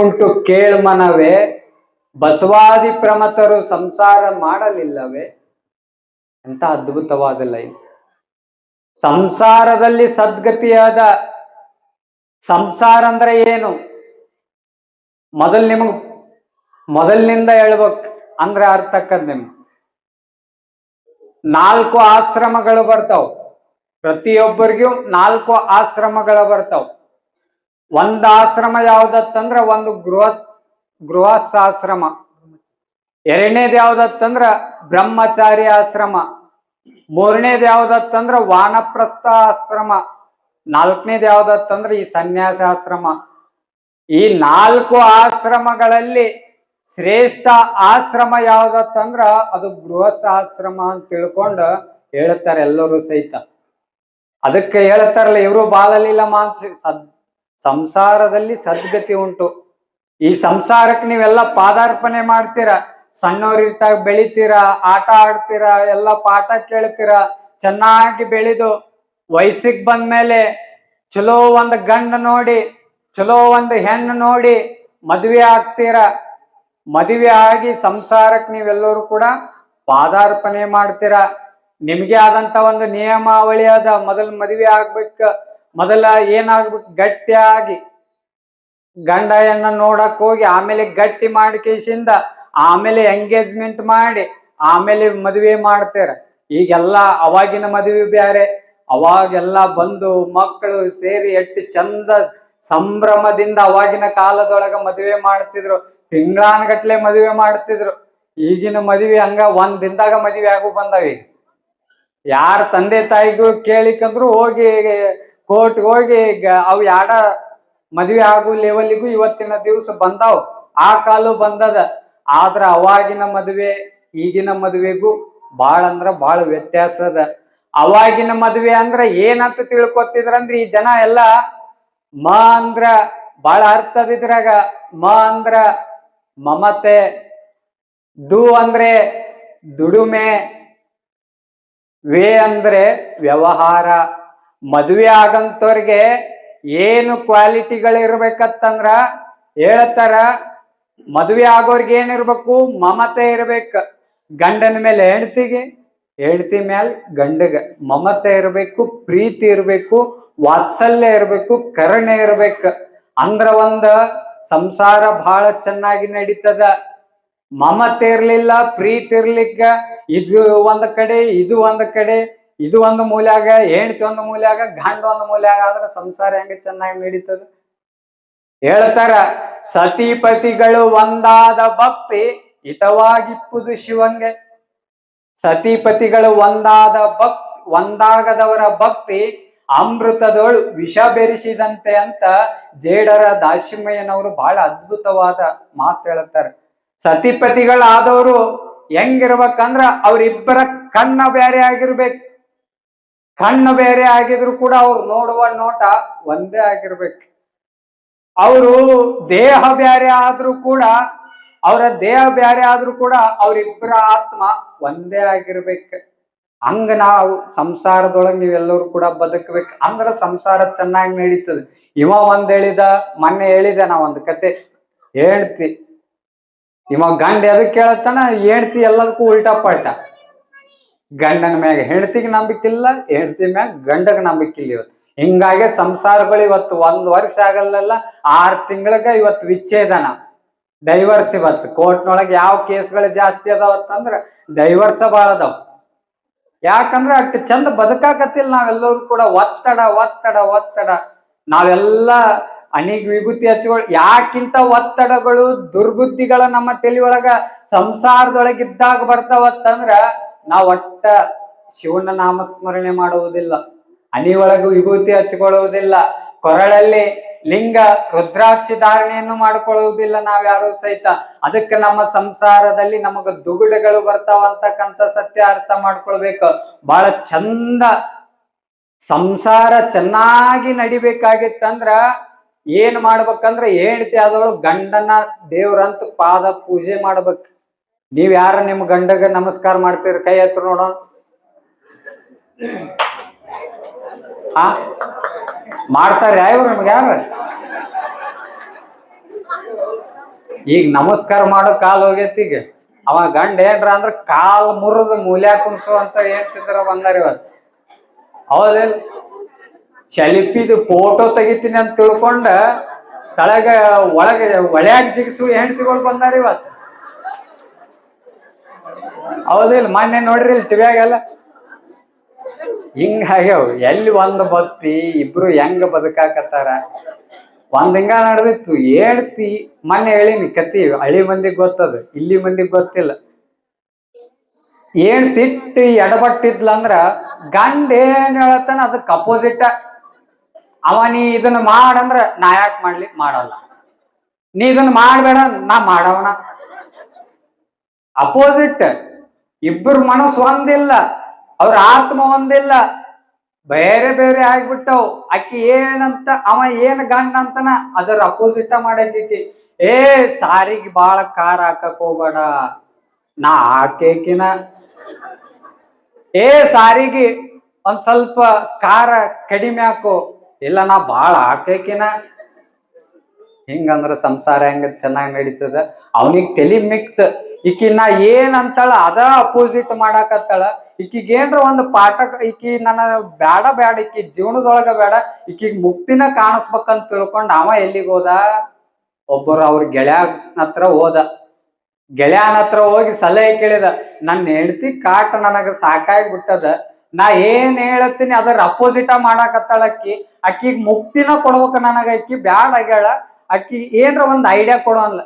ಉಂಟು ಕೇಳ್ಮನವೇ ಬಸವಾದಿ ಪ್ರಮತರು ಸಂಸಾರ ಮಾಡಲಿಲ್ಲವೇ? ಅಂತ ಅದ್ಭುತವಾದ ಲೈನ್ ಸಂಸಾರದಲ್ಲಿ ಸದ್ಗತಿಯಾದ ಸಂಸಾರ ಅಂದ್ರೆ ಏನು? ಮೊದಲ್ ನಿಮಗ್, ಮೊದಲಿನಿಂದ ಹೇಳ್ಬೇಕ್ ಅಂದ್ರೆ ಅರ್ಥಕ್ಕದ್ ನಿಮ್ ನಾಲ್ಕು ಆಶ್ರಮಗಳು ಬರ್ತಾವ. ಪ್ರತಿಯೊಬ್ಬರಿಗೂ ನಾಲ್ಕು ಆಶ್ರಮಗಳು ಬರ್ತಾವ್. ಒಂದ್ ಆಶ್ರಮ ಯಾವ್ದತ್ತಂದ್ರ ಒಂದು ಗೃಹ ಗೃಹಸ್ಥಾಶ್ರಮ ಎರಡನೇದು ಯಾವ್ದತ್ತಂದ್ರ ಬ್ರಹ್ಮಚಾರಿ ಆಶ್ರಮ ಮೂರನೇದ್ ಯಾವ್ದತ್ತಂದ್ರ ವಾನಪ್ರಸ್ಥ ಆಶ್ರಮ ನಾಲ್ಕನೇದ್ ಯಾವ್ದತ್ತಂದ್ರ ಈ ಸನ್ಯಾಸಾಶ್ರಮ. ಈ ನಾಲ್ಕು ಆಶ್ರಮಗಳಲ್ಲಿ ಶ್ರೇಷ್ಠ ಆಶ್ರಮ ಯಾವ್ದತ್ತಂದ್ರ ಅದು ಗೃಹಸ್ಥಾಶ್ರಮ ಅಂತ ತಿಳ್ಕೊಂಡು ಹೇಳ್ತಾರೆ ಎಲ್ಲರೂ ಸಹಿತ. ಅದಕ್ಕೆ ಹೇಳ್ತಾರಲ್ಲ ಇವರು ಬಾಳಲಿಲ್ಲ ಮಾನ್ಸಿ ಸದ್ ಸಂಸಾರದಲ್ಲಿ ಸದ್ಗತಿ ಉಂಟು. ಈ ಸಂಸಾರಕ್ಕೆ ನೀವೆಲ್ಲ ಪಾದಾರ್ಪಣೆ ಮಾಡ್ತೀರಾ? ಸಣ್ಣವ್ರಿರ್ತಾಗ ಬೆಳಿತೀರಾ, ಆಟ ಆಡ್ತೀರಾ, ಎಲ್ಲ ಪಾಠ ಕೇಳ್ತೀರಾ? ಚೆನ್ನಾಗಿ ಬೆಳೆದು ವಯಸ್ಸಿಗೆ ಬಂದ ಮೇಲೆ ಚಲೋ ಒಂದು ಗಂಡ ನೋಡಿ, ಚಲೋ ಒಂದು ಹೆಣ್ಣು ನೋಡಿ ಮದುವೆ ಆಗ್ತೀರಾ? ಮದುವೆ ಆಗಿ ಸಂಸಾರಕ್ಕೆ ನೀವೆಲ್ಲರೂ ಕೂಡ ಪಾದಾರ್ಪಣೆ ಮಾಡ್ತೀರಾ? ನಿಮ್ಗೆ ಆದಂತ ಒಂದು ನಿಯಮಾವಳಿ ಅದ. ಮೊದಲು ಮದುವೆ ಆಗ್ಬೇಕ ಮೊದಲ ಏನಾಗ್ಬೇಕು? ಗಟ್ಟಿಯಾಗಿ. ಗಂಡ ಹೆಣ್ಣ ನೋಡಕ್ ಹೋಗಿ, ಆಮೇಲೆ ಗಟ್ಟಿ ಮಾಡ್ಕೇಶಿಂದ ಆಮೇಲೆ ಎಂಗೇಜ್ಮೆಂಟ್ ಮಾಡಿ, ಆಮೇಲೆ ಮದುವೆ ಮಾಡ್ತಾರ. ಈಗೆಲ್ಲ ಅವಾಗಿನ ಮದುವೆ ಬ್ಯಾರೆ. ಅವಾಗೆಲ್ಲ ಬಂದು ಮಕ್ಕಳು ಸೇರಿ ಎಟ್ಟು ಚಂದ ಸಂಭ್ರಮದಿಂದ ಅವಾಗಿನ ಕಾಲದೊಳಗ ಮದುವೆ ಮಾಡ್ತಿದ್ರು. ತಿಂಗಳಾನ್ಗಟ್ಲೆ ಮದುವೆ ಮಾಡ್ತಿದ್ರು. ಈಗಿನ ಮದುವೆ ಹಂಗ ಒಂದ್ ದಿನದಾಗ ಮದುವೆ ಆಗು ಬಂದಾವ ಈಗ. ಯಾರ ತಂದೆ ತಾಯಿಗೂ ಕೇಳಿಕಂದ್ರು ಹೋಗಿ ಕೋರ್ಟ್ ಹೋಗಿ ಅವ್ ಯಾಡ ಮದ್ವೆ ಆಗು ಲೆವೆಲ್ಗೂ ಇವತ್ತಿನ ದಿವಸ ಬಂದಾವ್. ಆ ಕಾಲು ಬಂದದ. ಆದ್ರ ಅವಾಗಿನ ಮದುವೆ, ಈಗಿನ ಮದುವೆಗೂ ಬಾಳ ಅಂದ್ರ ಬಾಳ ವ್ಯತ್ಯಾಸ ಅದ. ಅವಾಗಿನ ಮದುವೆ ಅಂದ್ರ ಏನಂತ ತಿಳ್ಕೊತಿದ್ರಂದ್ರ ಈ ಜನ ಎಲ್ಲ ಮ ಅಂದ್ರ ಬಾಳ ಅರ್ಥದ ಇದ್ರಾಗ. ಮ ಅಂದ್ರ ಮಮತೆ, ದು ಅಂದ್ರೆ ದುಡುಮೆ, ವೇ ಅಂದ್ರೆ ವ್ಯವಹಾರ. ಮದುವೆ ಆಗಂತವ್ರಿಗೆ ಏನು ಕ್ವಾಲಿಟಿಗಳು ಕ್ವಾಲಿಟಿಗಳಿರ್ಬೇಕತ್ತಂದ್ರ ಹೇಳ್ತಾರ, ಮದುವೆ ಆಗೋರ್ಗೆ ಏನಿರ್ಬೇಕು, ಮಮತೆ ಇರ್ಬೇಕು. ಗಂಡನ ಮೇಲೆ ಹೆಂಡತಿಗೆ, ಹೆಂಡತಿ ಮೇಲೆ ಗಂಡಗ. ಮಮತೆ ಇರಬೇಕು, ಪ್ರೀತಿ ಇರಬೇಕು, ವಾತ್ಸಲ್ಯ ಇರಬೇಕು, ಕರುಣೆ ಇರಬೇಕು. ಅಂದ್ರ ಒಂದ ಸಂಸಾರ ಬಹಳ ಚೆನ್ನಾಗಿ ನಡೀತದ. ಮಮತೆ ಇರ್ಲಿಲ್ಲ, ಪ್ರೀತಿ ಇರ್ಲಿಕ್ಕ, ಇದು ಒಂದ್ ಕಡೆ, ಇದು ಒಂದ್ ಕಡೆ. ಇದು ಒಂದು ಮೂಲ್ಯಾಗ ಹೆಂಡತಿ ಒಂದು ಮೂಲ್ಯಾಗ ಗಂಡ ಒಂದು ಮೂಲ್ಯಾಗ ಆದ್ರೆ ಸಂಸಾರ ಹೆಂಗ ಚೆನ್ನಾಗಿ ನಡೀತದ? ಹೇಳ್ತಾರ, ಸತಿಪತಿಗಳು ಒಂದಾದ ಭಕ್ತಿ ಹಿತವಾಗಿಪ್ಪುದು ಶಿವಂಗೆ ಸತಿಪತಿಗಳು ಒಂದಾದ ಭಕ್, ಒಂದಾಗದವರ ಭಕ್ತಿ ಅಮೃತದೋಳು ವಿಷ ಬೆರೆಸಿದಂತೆ ಅಂತ ಜೇಡರ ದಾಶಿಮಯ್ಯನವರು ಬಹಳ ಅದ್ಭುತವಾದ ಮಾತು ಹೇಳ್ತಾರೆ. ಸತಿಪತಿಗಳಾದವರು ಹೆಂಗಿರ್ಬೇಕಂದ್ರ ಅವ್ರಿಬ್ಬರ ಕಣ್ಣ ಬೇರೆ ಆಗಿರ್ಬೇಕು. ಕಣ್ಣು ಬೇರೆ ಆಗಿದ್ರು ಕೂಡ ಅವ್ರು ನೋಡುವ ನೋಟ ಒಂದೇ ಆಗಿರ್ಬೇಕು. ಅವರು ದೇಹ ಬೇರೆ ಆದ್ರೂ ಕೂಡ, ಅವರ ದೇಹ ಬೇರೆ ಆದ್ರೂ ಕೂಡ ಅವರಿಬ್ಬರ ಆತ್ಮ ಒಂದೇ ಆಗಿರ್ಬೇಕು. ಹಂಗ ನಾವು ಸಂಸಾರದೊಳಗೆ ನೀವೆಲ್ಲರೂ ಕೂಡ ಬದುಕಬೇಕು. ಅಂದ್ರೆ ಸಂಸಾರ ಚೆನ್ನಾಗಿ ನಡೀತದೆ. ಇವ ಒಂದ್ ಹೇಳಿದ, ಮೊನ್ನೆ ಹೇಳಿದೆ ನಾ ಒಂದು ಕತೆ. ಹೇಳ್ತಿ. ಇವ ಗಂಡ ಎದಕ್ಕೆ ಕೇಳತ್ತಾನ? ಹೇಳ್ತಿ ಎಲ್ಲದಕ್ಕೂ ಉಲ್ಟಾ ಪಲ್ಟಾ. ಗಂಡನ ಮ್ಯಾಗ ಹೆಂಡತಿಗೆ ನಂಬಿಕಿಲ್ಲ ಹೆಂಡತಿ ಮ್ಯಾಗ ಗಂಡಗ ನಂಬಿಕಿಲ್ಲ ಇವತ್ತು. ಹಿಂಗಾಗೆ ಸಂಸಾರಗಳು ಇವತ್ತು ಒಂದ್ ವರ್ಷ ಆಗಲ್ಲ ಆರ್ ತಿಂಗಳಿಗೆ ಇವತ್ತು ವಿಚ್ಛೇದನ. ಡೈವರ್ಸ್ ಇವತ್ತು. ಕೋರ್ಟ್ನೊಳಗೆ ಯಾವ ಕೇಸ್ಗಳು ಜಾಸ್ತಿ ಅದಾವತ್ತಂದ್ರ ಡೈವರ್ಸ ಭಾಳ ಅದಾವ. ಯಾಕಂದ್ರೆ ಅಷ್ಟು ಚಂದ ಬದುಕಾಕತ್ತಿಲ್ಲ ನಾವೆಲ್ಲರೂ ಕೂಡ. ಒತ್ತಡ ಒತ್ತಡ ಒತ್ತಡ. ನಾವೆಲ್ಲ ಅಣಿಗ್ ವಿಭೂತಿ ಹಚ್ಕೊಳ್ ಯಾಕಿಂತ ಒತ್ತಡಗಳು ದುರ್ಬುದ್ಧಿಗಳ ನಮ್ಮ ತಲೆಯೊಳಗ ಸಂಸಾರದೊಳಗಿದ್ದಾಗ ಬರ್ತಾವತ್ತಂದ್ರ ನಾವ್ ಒಟ್ಟ ಶಿವನ ನಾಮಸ್ಮರಣೆ ಮಾಡುವುದಿಲ್ಲ. ಒಳಗೂ ವಿಭೂತಿ ಹಚ್ಕೊಳ್ಳುವುದಿಲ್ಲ ಕೊರಳಲ್ಲಿ ಲಿಂಗ ರುದ್ರಾಕ್ಷಿ ಧಾರಣೆಯನ್ನು ಮಾಡಿಕೊಳ್ಳುವುದಿಲ್ಲ ನಾವ್ಯಾರು ಸಹಿತ. ಅದಕ್ಕೆ ನಮ್ಮ ಸಂಸಾರದಲ್ಲಿ ನಮಗ ದುಗುಡಗಳು ಬರ್ತಾವಂತಕ್ಕಂಥ ಸತ್ಯ ಅರ್ಥ ಮಾಡ್ಕೊಳ್ಬೇಕು. ಬಹಳ ಚಂದ ಸಂಸಾರ ಚೆನ್ನಾಗಿ ನಡಿಬೇಕಾಗಿತ್ತಂದ್ರ ಏನ್ ಮಾಡ್ಬೇಕಂದ್ರ ಹೆಂಡತಿ ಆದವಳು ಗಂಡನ ದೇವ್ರಂತ ಪಾದ ಪೂಜೆ ಮಾಡ್ಬೇಕು. ನೀವ್ ಯಾರ ನಿಮ್ ಗಂಡಗ ನಮಸ್ಕಾರ ಮಾಡ್ತೀರಿ? ಕೈ ಹತ್ರ ನೋಡ. ಮಾಡ್ತಾರ ಇವ್ರು ನಿಮ್ಗೆ ಯಾರ? ಈಗ ನಮಸ್ಕಾರ ಮಾಡೋ ಕಾಲ್ ಹೋಗೈತಿ ಈಗ. ಅವ ಗಂಡ ಏನ್ರ ಅಂದ್ರ ಕಾಲ್ ಮುರಿದು ಮೂಲ್ಯ ಕುಣ್ಸು ಅಂತ ಹೇಳ್ತಿದ್ರ ಬಂದಾರ ಇವತ್ತು ಹೌದಿಲ್ಲ ಚಲಿಪಿದು ಫೋಟೋ ತೆಗಿತೀನಿ ಅಂತ ತಿಳ್ಕೊಂಡ ತಳಗ ಒಳಗೆ ಒಳ್ಯಾಗ ಜಿಗಿಸು ಹೆಂಡತಿಗಳು ಬಂದಾರ ಇವತ್ತು ಹೌದಿಲ್ಲ ಮೊನ್ನೆ ನೋಡ್ರಿ ಇಲ್ಲಿ ಟಿವ್ಯಾಗೆಲ್ಲ ಹಿಂಗ ಆಗ್ಯಾವ. ಎಲ್ಲಿ ಒಂದ್ ಬತ್ತಿ, ಇಬ್ರು ಹೆಂಗ ಬದುಕಾಕತ್ತಾರ. ಒಂದ್ ಹಿಂಗ ನಡೆದಿತ್ತು. ಹೇಳ್ತಿ, ಮೊನ್ನೆ ಹೇಳಿನಿ ಕತಿ ಹಳಿ ಮಂದಿಗ್ ಗೊತ್ತದ, ಇಲ್ಲಿ ಮಂದಿಗ್ ಗೊತ್ತಿಲ್ಲ. ಏನ್ ತಿಟ್ಟಿ ಎಡಬಟ್ಟಿದ್ಲ ಅಂದ್ರ ಗಂಡ ಏನ್ ಹೇಳತ್ತಾನ ಅದಕ್ಕೆ ಅಪೋಸಿಟ್ ಅವ, ನೀ ಇದನ್ನ ಮಾಡಂದ್ರ ನಾ ಯಾಕೆ ಮಾಡ್ಲಿ? ಮಾಡಲ್ಲ. ನೀ ಇದನ್ನ ಮಾಡ್ಬೇಡ, ನಾ ಮಾಡವನ. ಅಪೋಸಿಟ್ ಇಬ್ಬರು ಮನಸ್ಸು ಒಂದಿಲ್ಲ, ಅವ್ರ ಆತ್ಮ ಒಂದಿಲ್ಲ. ಬೇರೆ ಬೇರೆ ಆಗ್ಬಿಟ್ಟವು. ಅಕ್ಕಿ ಏನಂತ, ಅವ ಏನ್ ಗಂಡ ಅಂತನ ಅದರ ಅಪೋಸಿಟ್ ಮಾಡೈತಿ ಏ, ಸಾರಿಗೆ ಬಾಳ ಕಾರ್ ಹಾಕಕ್ ಹೋಗ್ಬೇಡ. ನಾ ಹಾಕೇಕಿನ. ಏ, ಸಾರಿಗೆ, ಒಂದ್ ಸ್ವಲ್ಪ ಖಾರ ಕಡಿಮೆ ಹಾಕು. ಇಲ್ಲ, ನಾ ಬಾಳ ಹಾಕೇಕಿನ. ಹಿಂಗಂದ್ರ ಸಂಸಾರ ಹೆಂಗ ಚೆನ್ನಾಗಿ ನಡೀತದ? ಅವನಿಗೆ ತಲಿ ಮಿಕ್ತ್. ಈಕಿ ನಾ ಏನ್ ಅಂತಾಳ ಅದ ಅಪೋಸಿಟ್ ಮಾಡಾಕತ್ತಾಳ. ಈಕಿಗ್ ಏನ್ರ ಒಂದ್ ಪಾಠ ಈಕಿ ನನ್ನ ಬ್ಯಾಡ ಬ್ಯಾಡ, ಈಕಿ ಜೀವನದೊಳಗ ಬೇಡ ಈಕಿಗ್ ಮುಕ್ತಿನ ಕಾಣಿಸ್ಬೇಕಂತ ತಿಳ್ಕೊಂಡ್ ಅವ ಎಲ್ಲಿಗ್ ಹೋದ? ಒಬ್ಬರು ಅವ್ರ ಗೆಳೆಯ ಹತ್ರ ಹೋದ. ಗೆಳೆಯನ ಹತ್ರ ಹೋಗಿ ಸಲಹೆ ಕೇಳಿದ, ನನ್ನ ಹೆಂಡತಿ ಕಾಟ ನನಗ ಸಾಕಾಗಿ ಬಿಟ್ಟದ ನಾ ಏನ್ ಹೇಳತ್ತೀನಿ ಅದರ ಅಪೋಸಿಟ ಮಾಡಾಕತ್ತಾಳ ಅಕ್ಕಿ. ಅಕ್ಕಿಗ್ ಮುಕ್ತಿನ ಕೊಡ್ಬೇಕ ನನಗ, ಅಕ್ಕಿ ಬ್ಯಾಡ ಆಗ್ಯಾಳ. ಅಕ್ಕಿ ಏನ್ರ ಒಂದ್ ಐಡಿಯಾ ಕೊಡೋಲ್ಲ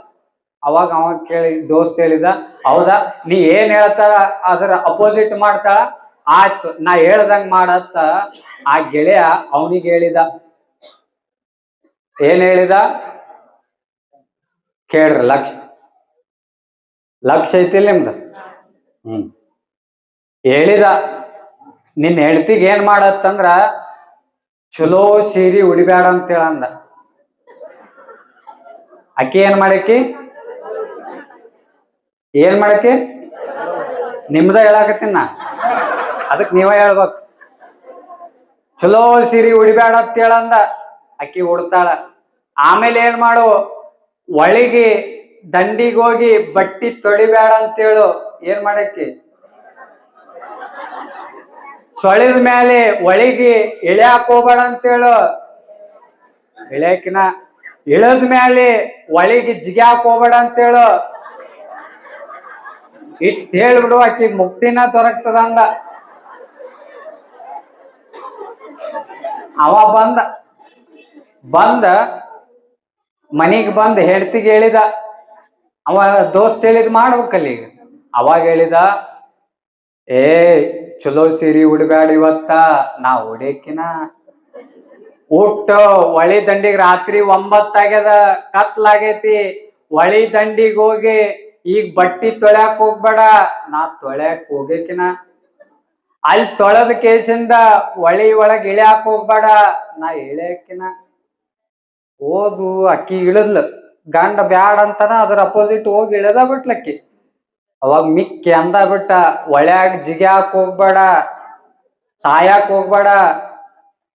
ಅವಾಗ ಅವ ಕೇಳಿ, ದೋಸ್ತ್ ಹೇಳಿದ ಹೌದಾ, ನೀ ಏನ್ ಹೇಳ್ತಾಳ, ಅದರ ಅಪೋಸಿಟ್ ಮಾಡ್ತಾಳ? ಆಯ್ತು, ನಾ ಹೇಳ್ದಂಗ್ ಮಾಡತ್ತ, ಆ ಗೆಳೆಯ ಅವನಿಗೆ ಹೇಳಿದ. ಏನ್ ಹೇಳಿದ? ಕೇಳ್ರಿ, ಲಕ್ಷ. ಲಕ್ಷ ಐತಿಲ್ಲ ನಿಮ್ದು? ಹ್ಮ್. ಹೇಳಿದ. ನಿನ್ ಹೆಂಡತಿಗೆ ಏನ್ ಮಾಡತ್ತಂದ್ರ, ಚಲೋ ಸೀರಿ ಉಡಿಬ್ಯಾಡ ಅಂತ ಹೇಳಂದ ಅಕ್ಕಿ ಏನ್ ಮಾಡಕ್ಕಿ? ಏನ್ ಮಾಡಕ್ಕೆ? ನಿಮ್ದ ಹೇಳಾಕತ್ತೀನಿ ನಾ. ಅದಕ್ ನೀವ ಹೇಳ್ಬೇಕು. ಚಲೋ ಸೀರೆ ಉಡಿಬ್ಯಾಡ ಅಂತ ಹೇಳಂದ ಅಕ್ಕಿ ಉಡ್ತಾಳ. ಆಮೇಲೆ ಏನ್ ಮಾಡು? ಒಳಗಿ ದಂಡಿಗೆ ಹೋಗಿ ಬಟ್ಟಿ ತೊಳಿಬೇಡ ಅಂತೇಳು. ಏನ್ ಮಾಡಕ್ಕೆ? ತೊಳೆದ ಮೇಲೆ ಒಳಗಿ ಇಳ್ಯಾಕ್ ಹೋಗ್ಬೇಡ ಅಂತೇಳು. ಇಳ್ಯಾಕಿನ. ಇಳದ ಮೇಲೆ ಒಳಗೆ ಜಿಗ್ಯಾಕ ಹೋಗ್ಬೇಡ ಅಂತೇಳು. ಇಟ್ ಹೇಳ್ಬಿಡು ಆಕಿ ಮುಕ್ತಿನ ದೊರಕ್ತದಂದ ಅವ ಬಂದ. ಬಂದ, ಮನಿಗ್ ಬಂದ್ ಹೆಂಡ್ತಿಗೆ ಹೇಳಿದ. ಅವ ದೋಸ್ತ್ ಹೇಳಿದ್ ಮಾಡ್ಬೇಕಲ್ಲ ಈಗ. ಅವಾಗ ಹೇಳಿದ, ಏ, ಚಲೋ ಸೀರಿ ಉಡ್ಬ್ಯಾಡ ಇವತ್ತ, ನಾ ಉಡೇಕಿನ ಊಟ ಹೊಳಿ ದಂಡಿಗೆ ರಾತ್ರಿ ಒಂಬತ್ತಾಗ್ಯದ ಕತ್ಲಾಗೈತಿ. ಹೊಳಿ ದಂಡಿಗೆ ಹೋಗಿ ಈಗ ಬಟ್ಟಿ ತೊಳ್ಯಾಕ್ ಹೋಗ್ಬೇಡ, ನಾ ತೊಳ್ಯಾಕ್ ಹೋಗಕಿನ ಅಲ್ಲಿ ತೊಳೆದ ಕೇಸಿಂದ ಹೊಳಿ ಒಳಗ್ ಇಳ್ಯಾಕ್ ಹೋಗ್ಬೇಡ, ನಾ ಇಳಿಯಾಕಿನ. ಹೋದು ಅಕ್ಕಿ ಇಳದ್ಲ. ಗಂಡ ಬ್ಯಾಡ ಅಂತಾನ ಅದ್ರ ಅಪೋಸಿಟ್ ಹೋಗಿ ಇಳದ ಬಿಟ್ಲಕ್ಕಿ ಅವಾಗ ಮಿಕ್ಕಿ ಅಂದ ಬಿಟ್ಟ, ಒಳ್ಯಾಗ ಜಿಗ್ಯಾಕ್ ಹೋಗ್ಬೇಡ, ಸಾಯಾಕ್ ಹೋಗ್ಬೇಡ.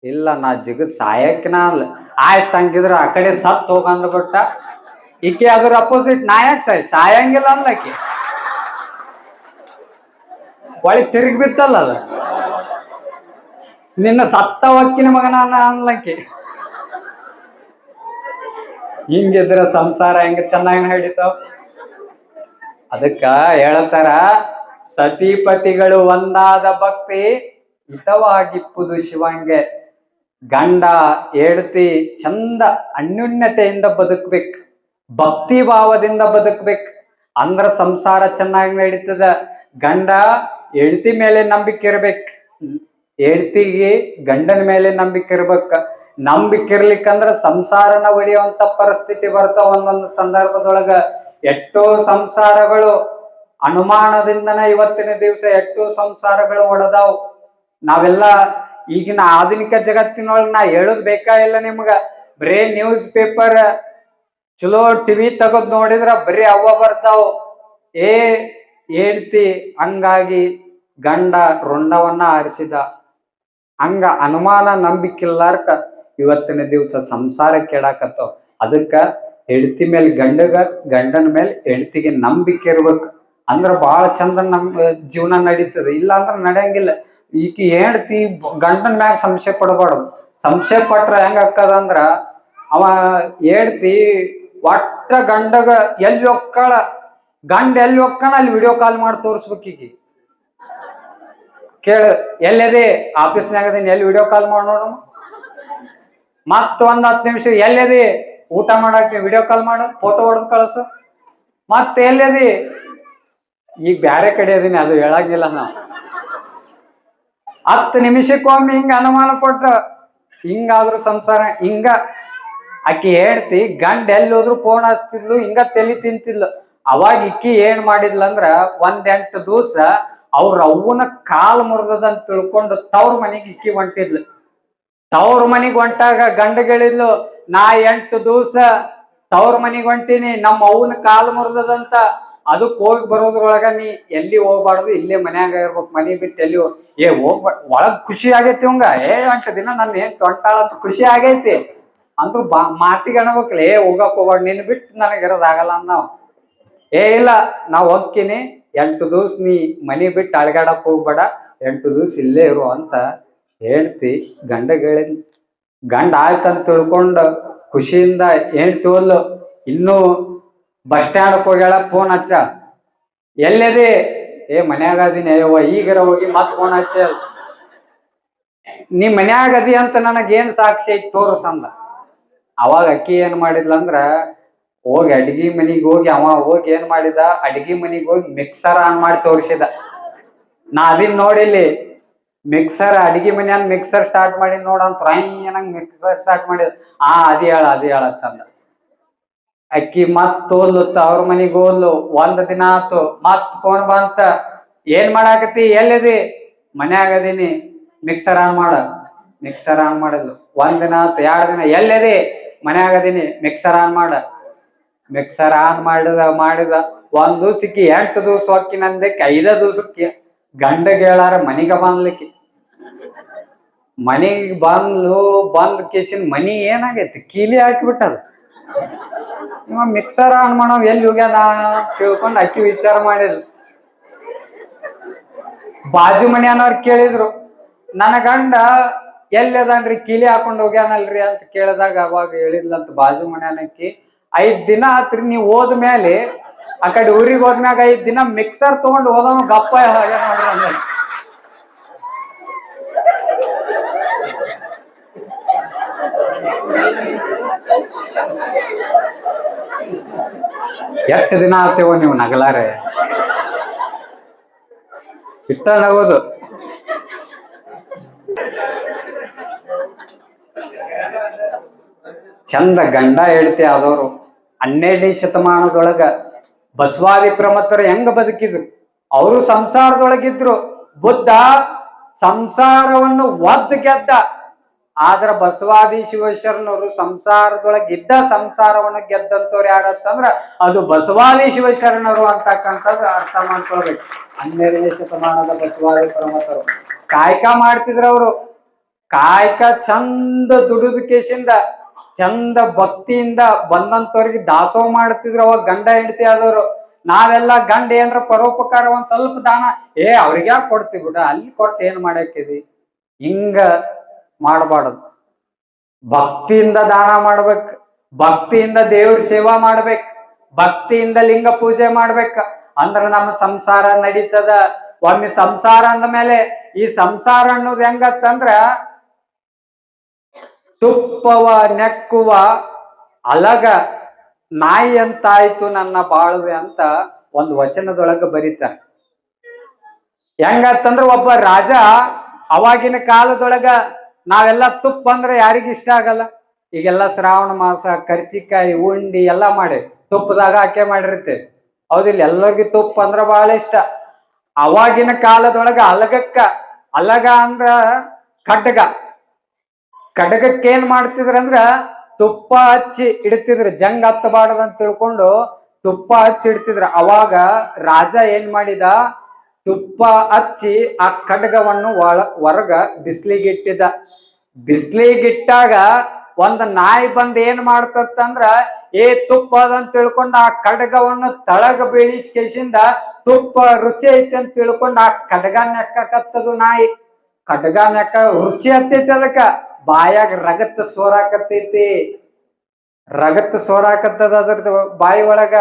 ಇಲ್ಲ, ನಾ ಜಿಗ ಸಾಯಕಿನ ಅಲ್ಲ ಆಯ್ತು ತಂಗಿದ್ರು, ಆ ಕಡೆ ಸತ್ ಹೋಗ ಅಂದ್ಬಿಟ್ಟ. ಈಕೆ ಅದ್ರ ಅಪೋಸಿಟ್ ನಾಯಕ್ ಸಾಯ್ ಸಾಯಂಗಿಲ್ಲ ಅನ್ಲಕ್ಕೆ ಒಳಗೆ ತಿರುಗಿ ಬಿತ್ತಲ್ಲ ಅದು ನಿನ್ನ ಸತ್ತ ಹೊಕ್ಕಿನ ಮಗನ ಅನ್ಲಕ್ಕೆ ಹಿಂಗಿದ್ರ ಸಂಸಾರ ಹೆಂಗ ಚೆನ್ನಾಗಿ ನಡೀತಾವ್ ಅದಕ್ಕ ಹೇಳ್ತಾರ, ಸತಿಪತಿಗಳು ಒಂದಾದ ಭಕ್ತಿ ಹಿತವಾಗಿಪ್ಪುದು ಶಿವಂಗೆ. ಗಂಡ, ಹೆಂಡತಿ ಚಂದ ಅನ್ಯೋನ್ಯತೆಯಿಂದ ಬದುಕ್ಬೇಕು. ಭಕ್ತಿ ಭಾವದಿಂದ ಬದುಕ್ಬೇಕು. ಅಂದ್ರ ಸಂಸಾರ ಚೆನ್ನಾಗಿ ನಡೀತದ. ಗಂಡ ಹೆಂಡತಿ ಮೇಲೆ ನಂಬಿಕೆ ಇರ್ಬೇಕು. ಹೆಂಡತಿಗೆ ಗಂಡನ ಮೇಲೆ ನಂಬಿಕೆ ಇರ್ಬೇಕ. ನಂಬಿಕೆ ಇರ್ಲಿಕ್ಕಂದ್ರ ಸಂಸಾರನ ಒಡೆಯುವಂತ ಪರಿಸ್ಥಿತಿ ಬರ್ತಾವ ಒಂದೊಂದು ಸಂದರ್ಭದೊಳಗ. ಎಷ್ಟೋ ಸಂಸಾರಗಳು ಅನುಮಾನದಿಂದನ ಇವತ್ತಿನ ದಿವಸ ಎಷ್ಟೋ ಸಂಸಾರಗಳು ಒಡೆದಾವ್. ನಾವೆಲ್ಲ ಈಗಿನ ಆಧುನಿಕ ಜಗತ್ತಿನೊಳಗೆ ನಾ ಹೇಳೋದ್ ಬೇಕಾ ಇಲ್ಲ ನಿಮ್ಗ? ಬರೇ ನ್ಯೂಸ್ ಪೇಪರ್ ಚಲೋ ಟಿವಿ ತೆಗದ್ ನೋಡಿದ್ರ ಬರೀ ಅವ್ವ ಬರ್ತಾವ್. ಏ ಹೇಳ್ತಿ ಹಂಗಾಗಿ ಗಂಡ ರೊಂಡವನ್ನ ಆರಿಸಿದ. ಹಂಗ ಅನುಮಾನ ನಂಬಿಕಿಲ್ಲಾರ್ಕ ಇವತ್ತಿನ ದಿವಸ ಸಂಸಾರ ಕೆಡಾಕತ್ತವ್. ಅದಕ್ಕ ಹೆಂಡತಿ ಮೇಲೆ ಗಂಡಗ, ಗಂಡನ ಮೇಲೆ ಹೆಂಡತಿಗೆ ನಂಬಿಕೆ ಇರ್ಬೇಕು. ಅಂದ್ರ ಬಹಳ ಚಂದ ನಮ್ ಜೀವನ ನಡೀತದೆ. ಇಲ್ಲ ಅಂದ್ರ ನಡೆಯಂಗಿಲ್ಲ. ಈಕಿ ಹೆಂಡತಿ ಗಂಡನ ಮ್ಯಾಗ ಸಂಶಯ ಪಡಬಾರ್ದು. ಸಂಶಯ ಪಟ್ರ ಹೆಂಗ ಅಕ್ಕದಂದ್ರ ಅವ ಹೆಂಡತಿ ಒಟ್ಟ ಗಂಡಗ ಎಲ್ಲಿ ಒಕ್ಕಳ? ಗಂಡ ಎಲ್ಲಿ ಒಕ್ಕನ? ಅಲ್ಲಿ ವಿಡಿಯೋ ಕಾಲ್ ಮಾಡಿ ತೋರಿಸ್ಬೇಕು ಈಗ ಕೇಳ, ಎಲ್ಲದೆ? ಆಫೀಸ್ನಾಗ ಅದೀನಿ ಎಲ್ಲಿ ವಿಡಿಯೋ ಕಾಲ್ ಮಾಡಿ ನೋಡು. ಮತ್ತ ಒಂದ್ ಹತ್ತು ನಿಮಿಷ, ಎಲ್ಲದಿ? ಊಟ ಮಾಡಕ್ಕೆ ವಿಡಿಯೋ ಕಾಲ್ ಮಾಡು ಫೋಟೋ ಹೊಡೆದು ಕಳಿಸು. ಮತ್ತೆ ಎಲ್ಲದಿ? ಈಗ ಬ್ಯಾರೆ ಕಡೆ ಅದೀನಿ ಅದು ಹೇಳಂಗಿಲ್ಲ ನಾ ಹತ್ತು ನಿಮಿಷಕ್ಕೊಮ್ಮೆ ಹಿಂಗ ಅನುಮಾನ ಕೊಟ್ರ ಹಿಂಗಾದ್ರೂ ಸಂಸಾರ, ಹಿಂಗ ಆಕಿ ಹೇಳ್ತಿ, ಗಂಡ ಎಲ್ಲಿ ಹೋದ್ರು ಫೋನ್ ಹಚ್ತಿದ್ಲು, ಹಿಂಗ ತಲಿ ತಿಂತಿದ್ಲು. ಅವಾಗ ಇಕ್ಕಿ ಏನ್ ಮಾಡಿದ್ಲಂದ್ರ ಒಂದ್ ಎಂಟು ದಿವಸ ಅವ್ರ ಅವ್ವನ ಕಾಲ್ ಮುರಿದದಂತ ತಿಳ್ಕೊಂಡು ತವ್ರ ಮನೆಗೆ ಇಕ್ಕಿ ಹೊಂಟಿದ್ಲು. ತವ್ರ ಮನೆಗೆ ಹೊಂಟಾಗ ಗಂಡಗಳಿದ್ಲು ನಾ ಎಂಟು ದಿವಸ ತವ್ರ ಮನೆಗೆ ಹೊಂಟಿನಿ ನಮ್ಮ ಅವ್ವನ ಕಾಲ್ ಮುರಿದದಂತ. ಅದಕ್ಕೆ ಹೋಗಿ ಬರೋದ್ರೊಳಗ ನೀ ಎಲ್ಲಿ ಹೋಗ್ಬಾರ್ದು, ಇಲ್ಲೇ ಮನ್ಯಾಗ ಇರ್ಬೇಕು, ಮನೆ ಬಿಟ್ಟು ಎಲ್ಲಿ ಏ ಹೋಗ್ಬ, ಒಳಗ್ ಖುಷಿ ಆಗೈತಿ ಹಂಗ ಏ ಅಂಟ ದಿನ ನನ್ ಏನ್ ತೊಂಟಾಳ ಖುಷಿ ಆಗೈತಿ. ಅಂದ್ರು ಬಾ, ಮಾತಿಗೆ ಅನ್ಬೇಕಲ್ಲ ಏ ಹೋಗಕ್ ಹೋಗೋಣ ನಿನ್ ಬಿಟ್ಟು ನನಗೆ ಇರೋದಾಗಲ್ಲ ನಾವು ಏ, ಇಲ್ಲ, ನಾವು ಹೋಗ್ತೀನಿ. ಎಂಟು ದಿವ್ಸ ನೀ ಮನೆ ಬಿಟ್ಟು ಅಳಗಾಡಕ್ ಹೋಗ್ಬೇಡ. ಎಂಟು ದಿವ್ಸ ಇಲ್ಲೇ ಇರು ಅಂತ ಹೇಳ್ತಿ. ಗಂಡ ಹೇಳಿದ್ ಗಂಡ ಆಯ್ತಂತ ತಿಳ್ಕೊಂಡು ಖುಷಿಯಿಂದ ಹೇಳ್ತೀವಲ್ಲು ಇನ್ನೂ ಬಸ್ ಸ್ಟ್ಯಾಂಡಕ್ಕೆ ಹೋಗ್ಯಾಳ ಫೋನ್ ಹಚ್ಚ. ಎಲ್ಲದೆ? ಏ, ಮನ್ಯಾಗ ಅದೀನಿ. ಅಯ್ಯವ್ವ ಈಗರ ಹೋಗಿ ಮತ್ ಫೋನ್ ಹಚ್ಚ. ನೀ ಮನ್ಯಾಗ ಅದಿ ಅಂತ ನನಗೇನ್ ಸಾಕ್ಷಿ ಐತಿ ತೋರ್ಸಂದ ಅವಾಗ ಅಕ್ಕಿ ಏನ್ ಮಾಡಿದ್ಲಂದ್ರ ಹೋಗಿ ಅಡ್ಗಿ ಮನಿಗ್ ಹೋಗಿ ಅವ ಹೋಗಿ ಏನ್ ಮಾಡಿದ, ಅಡ್ಗಿ ಮನಿಗ್ ಹೋಗಿ ಮಿಕ್ಸರ್ ಆನ್ ಮಾಡಿ ತೋರಿಸಿದ. ನಾ ಅದಿನ್ ನೋಡಿಲ್ಲಿ ಮಿಕ್ಸರ್ ಅಡಿಗೆ ಮನ್ಯಾನ್ ಮಿಕ್ಸರ್ ಸ್ಟಾರ್ಟ್ ಮಾಡಿ ನೋಡಂತ ಏನಂಗ್ ಮಿಕ್ಸರ್ ಸ್ಟಾರ್ಟ್ ಮಾಡಿದ. ಆ, ಅದಿ ಹೇಳ, ಅದಿ ಹೇಳತ್ತಂದ ಅಕ್ಕಿ ಮತ್ ತೋಲ್ಲು ಅವ್ರ ಮನಿಗ್ ಹೋದ್ಲು, ಒಂದ್ ದಿನ ಆತು ಮತ್ ಫೋನ್ ಬಂತ, ಏನ್ ಮಾಡಾಕತಿ ಎಲ್ಲಿದಿ? ಮನ್ಯಾಗ ಅದೀನಿ ಮಿಕ್ಸರ್ ಆನ್ ಮಾಡ ಮಿಕ್ಸರ್ ಆನ್ ಮಾಡಿದ್ಲು. ಒಂದ್ ದಿನ ಆತು, ಎರಡ್ ದಿನ, ಎಲ್ಲಿದಿ? ಮನ್ಯಾಗ ಅದೀನಿ ಮಿಕ್ಸರ್ ಆನ್ ಮಾಡ. ಮಿಕ್ಸರ್ ಆನ್ ಮಾಡಿದ ಮಾಡಿದ, ಒಂದ್ ದಿವ್ಸಕ್ಕೆ ಎಂಟು ದಿವ್ಸ ಹೊಕ್ಕಿನಂದಕ್ಕೆ ಐದ ದಿವ್ಸಕ್ಕೆ ಗಂಡ ಹೇಳಾರ ಮನಿಗ ಬಂದ್ಲಿಕ್ಕೆ. ಮನಿಗ್ ಬಂದ್ಲು ಬಂದ್ ಕೇಸಿನ ಮನಿ ಏನಾಗೈತಿ? ಕೀಲಿ ಹಾಕಿಬಿಟ್ಟದ. ಇವ ಮಿಕ್ಸರ್ ಆನ್ ಮಾಡೋ ಎಲ್ಲಿ ಹೋಗ್ಯಾನ ಕೇಳ್ಕೊಂಡು ಅಕ್ಕಿ ವಿಚಾರ ಮಾಡಿದ್ಲು ಬಾಜು ಮನ್ಯಾನವ್ರು ಕೇಳಿದ್ರು, ನನ್ನ ಗಂಡ ಎಲ್ಲಿ ಅದನ್ರಿ ಕೀಲಿ ಹಾಕೊಂಡ್ ಹೋಗ್ಯಾನಲ್ರಿ ಅಂತ ಕೇಳಿದಾಗ ಅವಾಗ ಹೇಳಿದ್ಲಂತ ಬಾಜು ಮನ್ಯಾನಕ್ಕಿ ಐದ್ ದಿನ ಆತ್ರಿ ನೀವ್ ಹೋದ್ಮೇಲೆ ಆ ಕಡೆ ಊರಿಗೆ ಹೋದ್ಮ್ಯಾಗ ಐದ್ ದಿನ ಮಿಕ್ಸರ್ ತಗೊಂಡ್ ಹೋದವ ಗಪ್ಪ ಹಾಗೆ ನೋಡ್ರಿ ಎಷ್ಟು ದಿನ ಆಗ್ತೇವೋ ನೀವು ನಗಲಾರೆ. ಇಷ್ಟ ನಗೋದು. ಚಂದ ಗಂಡ ಹೇಳ್ತಿ ಆದವರು ಹನ್ನೆರಡನೇ ಶತಮಾನದೊಳಗ ಬಸವಾದಿ ಪ್ರಮತ್ತರು ಹೆಂಗ ಬದುಕಿದ್ರು? ಅವರು ಸಂಸಾರದೊಳಗಿದ್ರು. ಬುದ್ಧ ಸಂಸಾರವನ್ನು ಒದ್ದು ಗೆದ್ದ. ಆದ್ರ ಬಸವಾದಿ ಶಿವಶರಣರು ಸಂಸಾರದೊಳಗಿದ್ದ ಸಂಸಾರವನ್ನು ಗೆದ್ದಂತವ್ರು ಯಾರತ್ತಂದ್ರ ಅದು ಬಸವಾದಿ ಶಿವಶರಣರು ಅಂತಕ್ಕಂಥದ್ದು ಅರ್ಥ ಮಾಡ್ಕೊಳ್ಬೇಕು. ಹನ್ನೆರಡನೇ ಶತಮಾನದ ಬಸವಾದಿ ಪ್ರಮತ್ತರು ಕಾಯಕ ಮಾಡ್ತಿದ್ರು ಅವರು. ಕಾಯಕ ಚಂದ ದುಡಿದ ಕೇಸಿಂದ ಚಂದ ಭಕ್ತಿಯಿಂದ ಬಂದಂತವ್ರಿಗೆ ದಾಸೋಹ ಮಾಡ್ತಿದ್ರು ಅವಾಗ ಗಂಡ ಹೆಂಡತಿ ಆದವರು. ನಾವೆಲ್ಲ ಗಂಡ ಏನ್ರ ಪರೋಪಕಾರ ಒಂದ್ ಸ್ವಲ್ಪ ದಾನ. ಏ, ಅವ್ರಿಗೆ ಕೊಡ್ತೀವಿ ಬಿಡ? ಅಲ್ಲಿ ಕೊಟ್ಟು ಏನ್ ಮಾಡಾಕಿದಿ ಹಿಂಗ ಮಾಡಬಾರ್ದು. ಭಕ್ತಿಯಿಂದ ದಾನ ಮಾಡ್ಬೇಕು. ಭಕ್ತಿಯಿಂದ ದೇವ್ರ ಸೇವಾ ಮಾಡ್ಬೇಕು. ಭಕ್ತಿಯಿಂದ ಲಿಂಗ ಪೂಜೆ ಮಾಡ್ಬೇಕ. ಅಂದ್ರ ನಮ್ಮ ಸಂಸಾರ ನಡೀತದ. ಒಮ್ಮೆ ಸಂಸಾರ ಅಂದ ಮೇಲೆ ಈ ಸಂಸಾರ ಅನ್ನೋದು ಹೆಂಗತ್ತಂದ್ರ ತುಪ್ಪವ ನೆಕ್ಕುವ ಅಲಗ ನಾಯಿ ಅಂತಾಯ್ತು ನನ್ನ ಬಾಳುವೆ ಅಂತ ಒಂದು ವಚನದೊಳಗ ಬರೀತಾರೆ ಹೆಂಗತ್ತಂದ್ರ ಒಬ್ಬ ರಾಜ ಅವಾಗಿನ ಕಾಲದೊಳಗ ನಾವೆಲ್ಲ ತುಪ್ಪ ಅಂದ್ರೆ ಯಾರಿಗ ಇಷ್ಟ ಆಗಲ್ಲ. ಈಗೆಲ್ಲ ಶ್ರಾವಣ ಮಾಸ, ಕರ್ಚಿಕಾಯಿ, ಉಂಡಿ ಎಲ್ಲ ಮಾಡಿ ತುಪ್ಪದಾಗ ಹಾಕೆ ಮಾಡಿರ್ತೇವೆ ಹೌದಿಲ್ಲ ಎಲ್ಲರಿಗೂ ತುಪ್ಪ ಅಂದ್ರ ಬಹಳ ಇಷ್ಟ. ಅವಾಗಿನ ಕಾಲದೊಳಗ ಅಲಗಕ್ಕ, ಅಲಗ ಅಂದ್ರ ಖಡ್ಗ. ಖಡ್ಗಕ್ಕೆ ಏನ್ ಮಾಡ್ತಿದ್ರ ಅಂದ್ರ ತುಪ್ಪ ಹಚ್ಚಿ ಇಡ್ತಿದ್ರು. ಜಂಗ್ ಹತ್ತಬಾರ್ದು ಅಂತ ತಿಳ್ಕೊಂಡು ತುಪ್ಪ ಹಚ್ಚಿ ಇಡ್ತಿದ್ರ. ಅವಾಗ ರಾಜ ಏನ್ ಮಾಡಿದ? ತುಪ್ಪ ಹಚ್ಚಿ ಆ ಖಡ್ಗವನ್ನು ಒಳ, ಹೊರಗ ಬಿಸ್ಲಿಗಿಟ್ಟಿದ ಬಿಸ್ಲಿಗಿಟ್ಟಾಗ ಒಂದ್ ನಾಯಿ ಬಂದ್ ಏನ್ ಮಾಡ್ತಂದ್ರ ಏ ತುಪ್ಪ ಅದಂತ ತಿಳ್ಕೊಂಡು ಆ ಖಡ್ಗವನ್ನು ತಳಗ ಬೀಳಿಸ್ಕೇಶಿಂದ ತುಪ್ಪ ರುಚಿ ಐತಿ ಅಂತ ತಿಳ್ಕೊಂಡು ಆ ಖಡ್ಗ ನೆಕ್ಕಕತ್ತದು ನಾಯಿ. ಖಡ್ಗ ನೆಕ್ಕ ರುಚಿ ಹತ್ತೈತಿ ಅದಕ್ಕ. ಬಾಯಾಗ ರಗತ್ ಸೋರಾಕತ್ತೈತಿ. ರಗತ್ ಸೋರಾಕತ್ತದ ಅದ್ರದ್ದು ಬಾಯಿ ಒಳಗ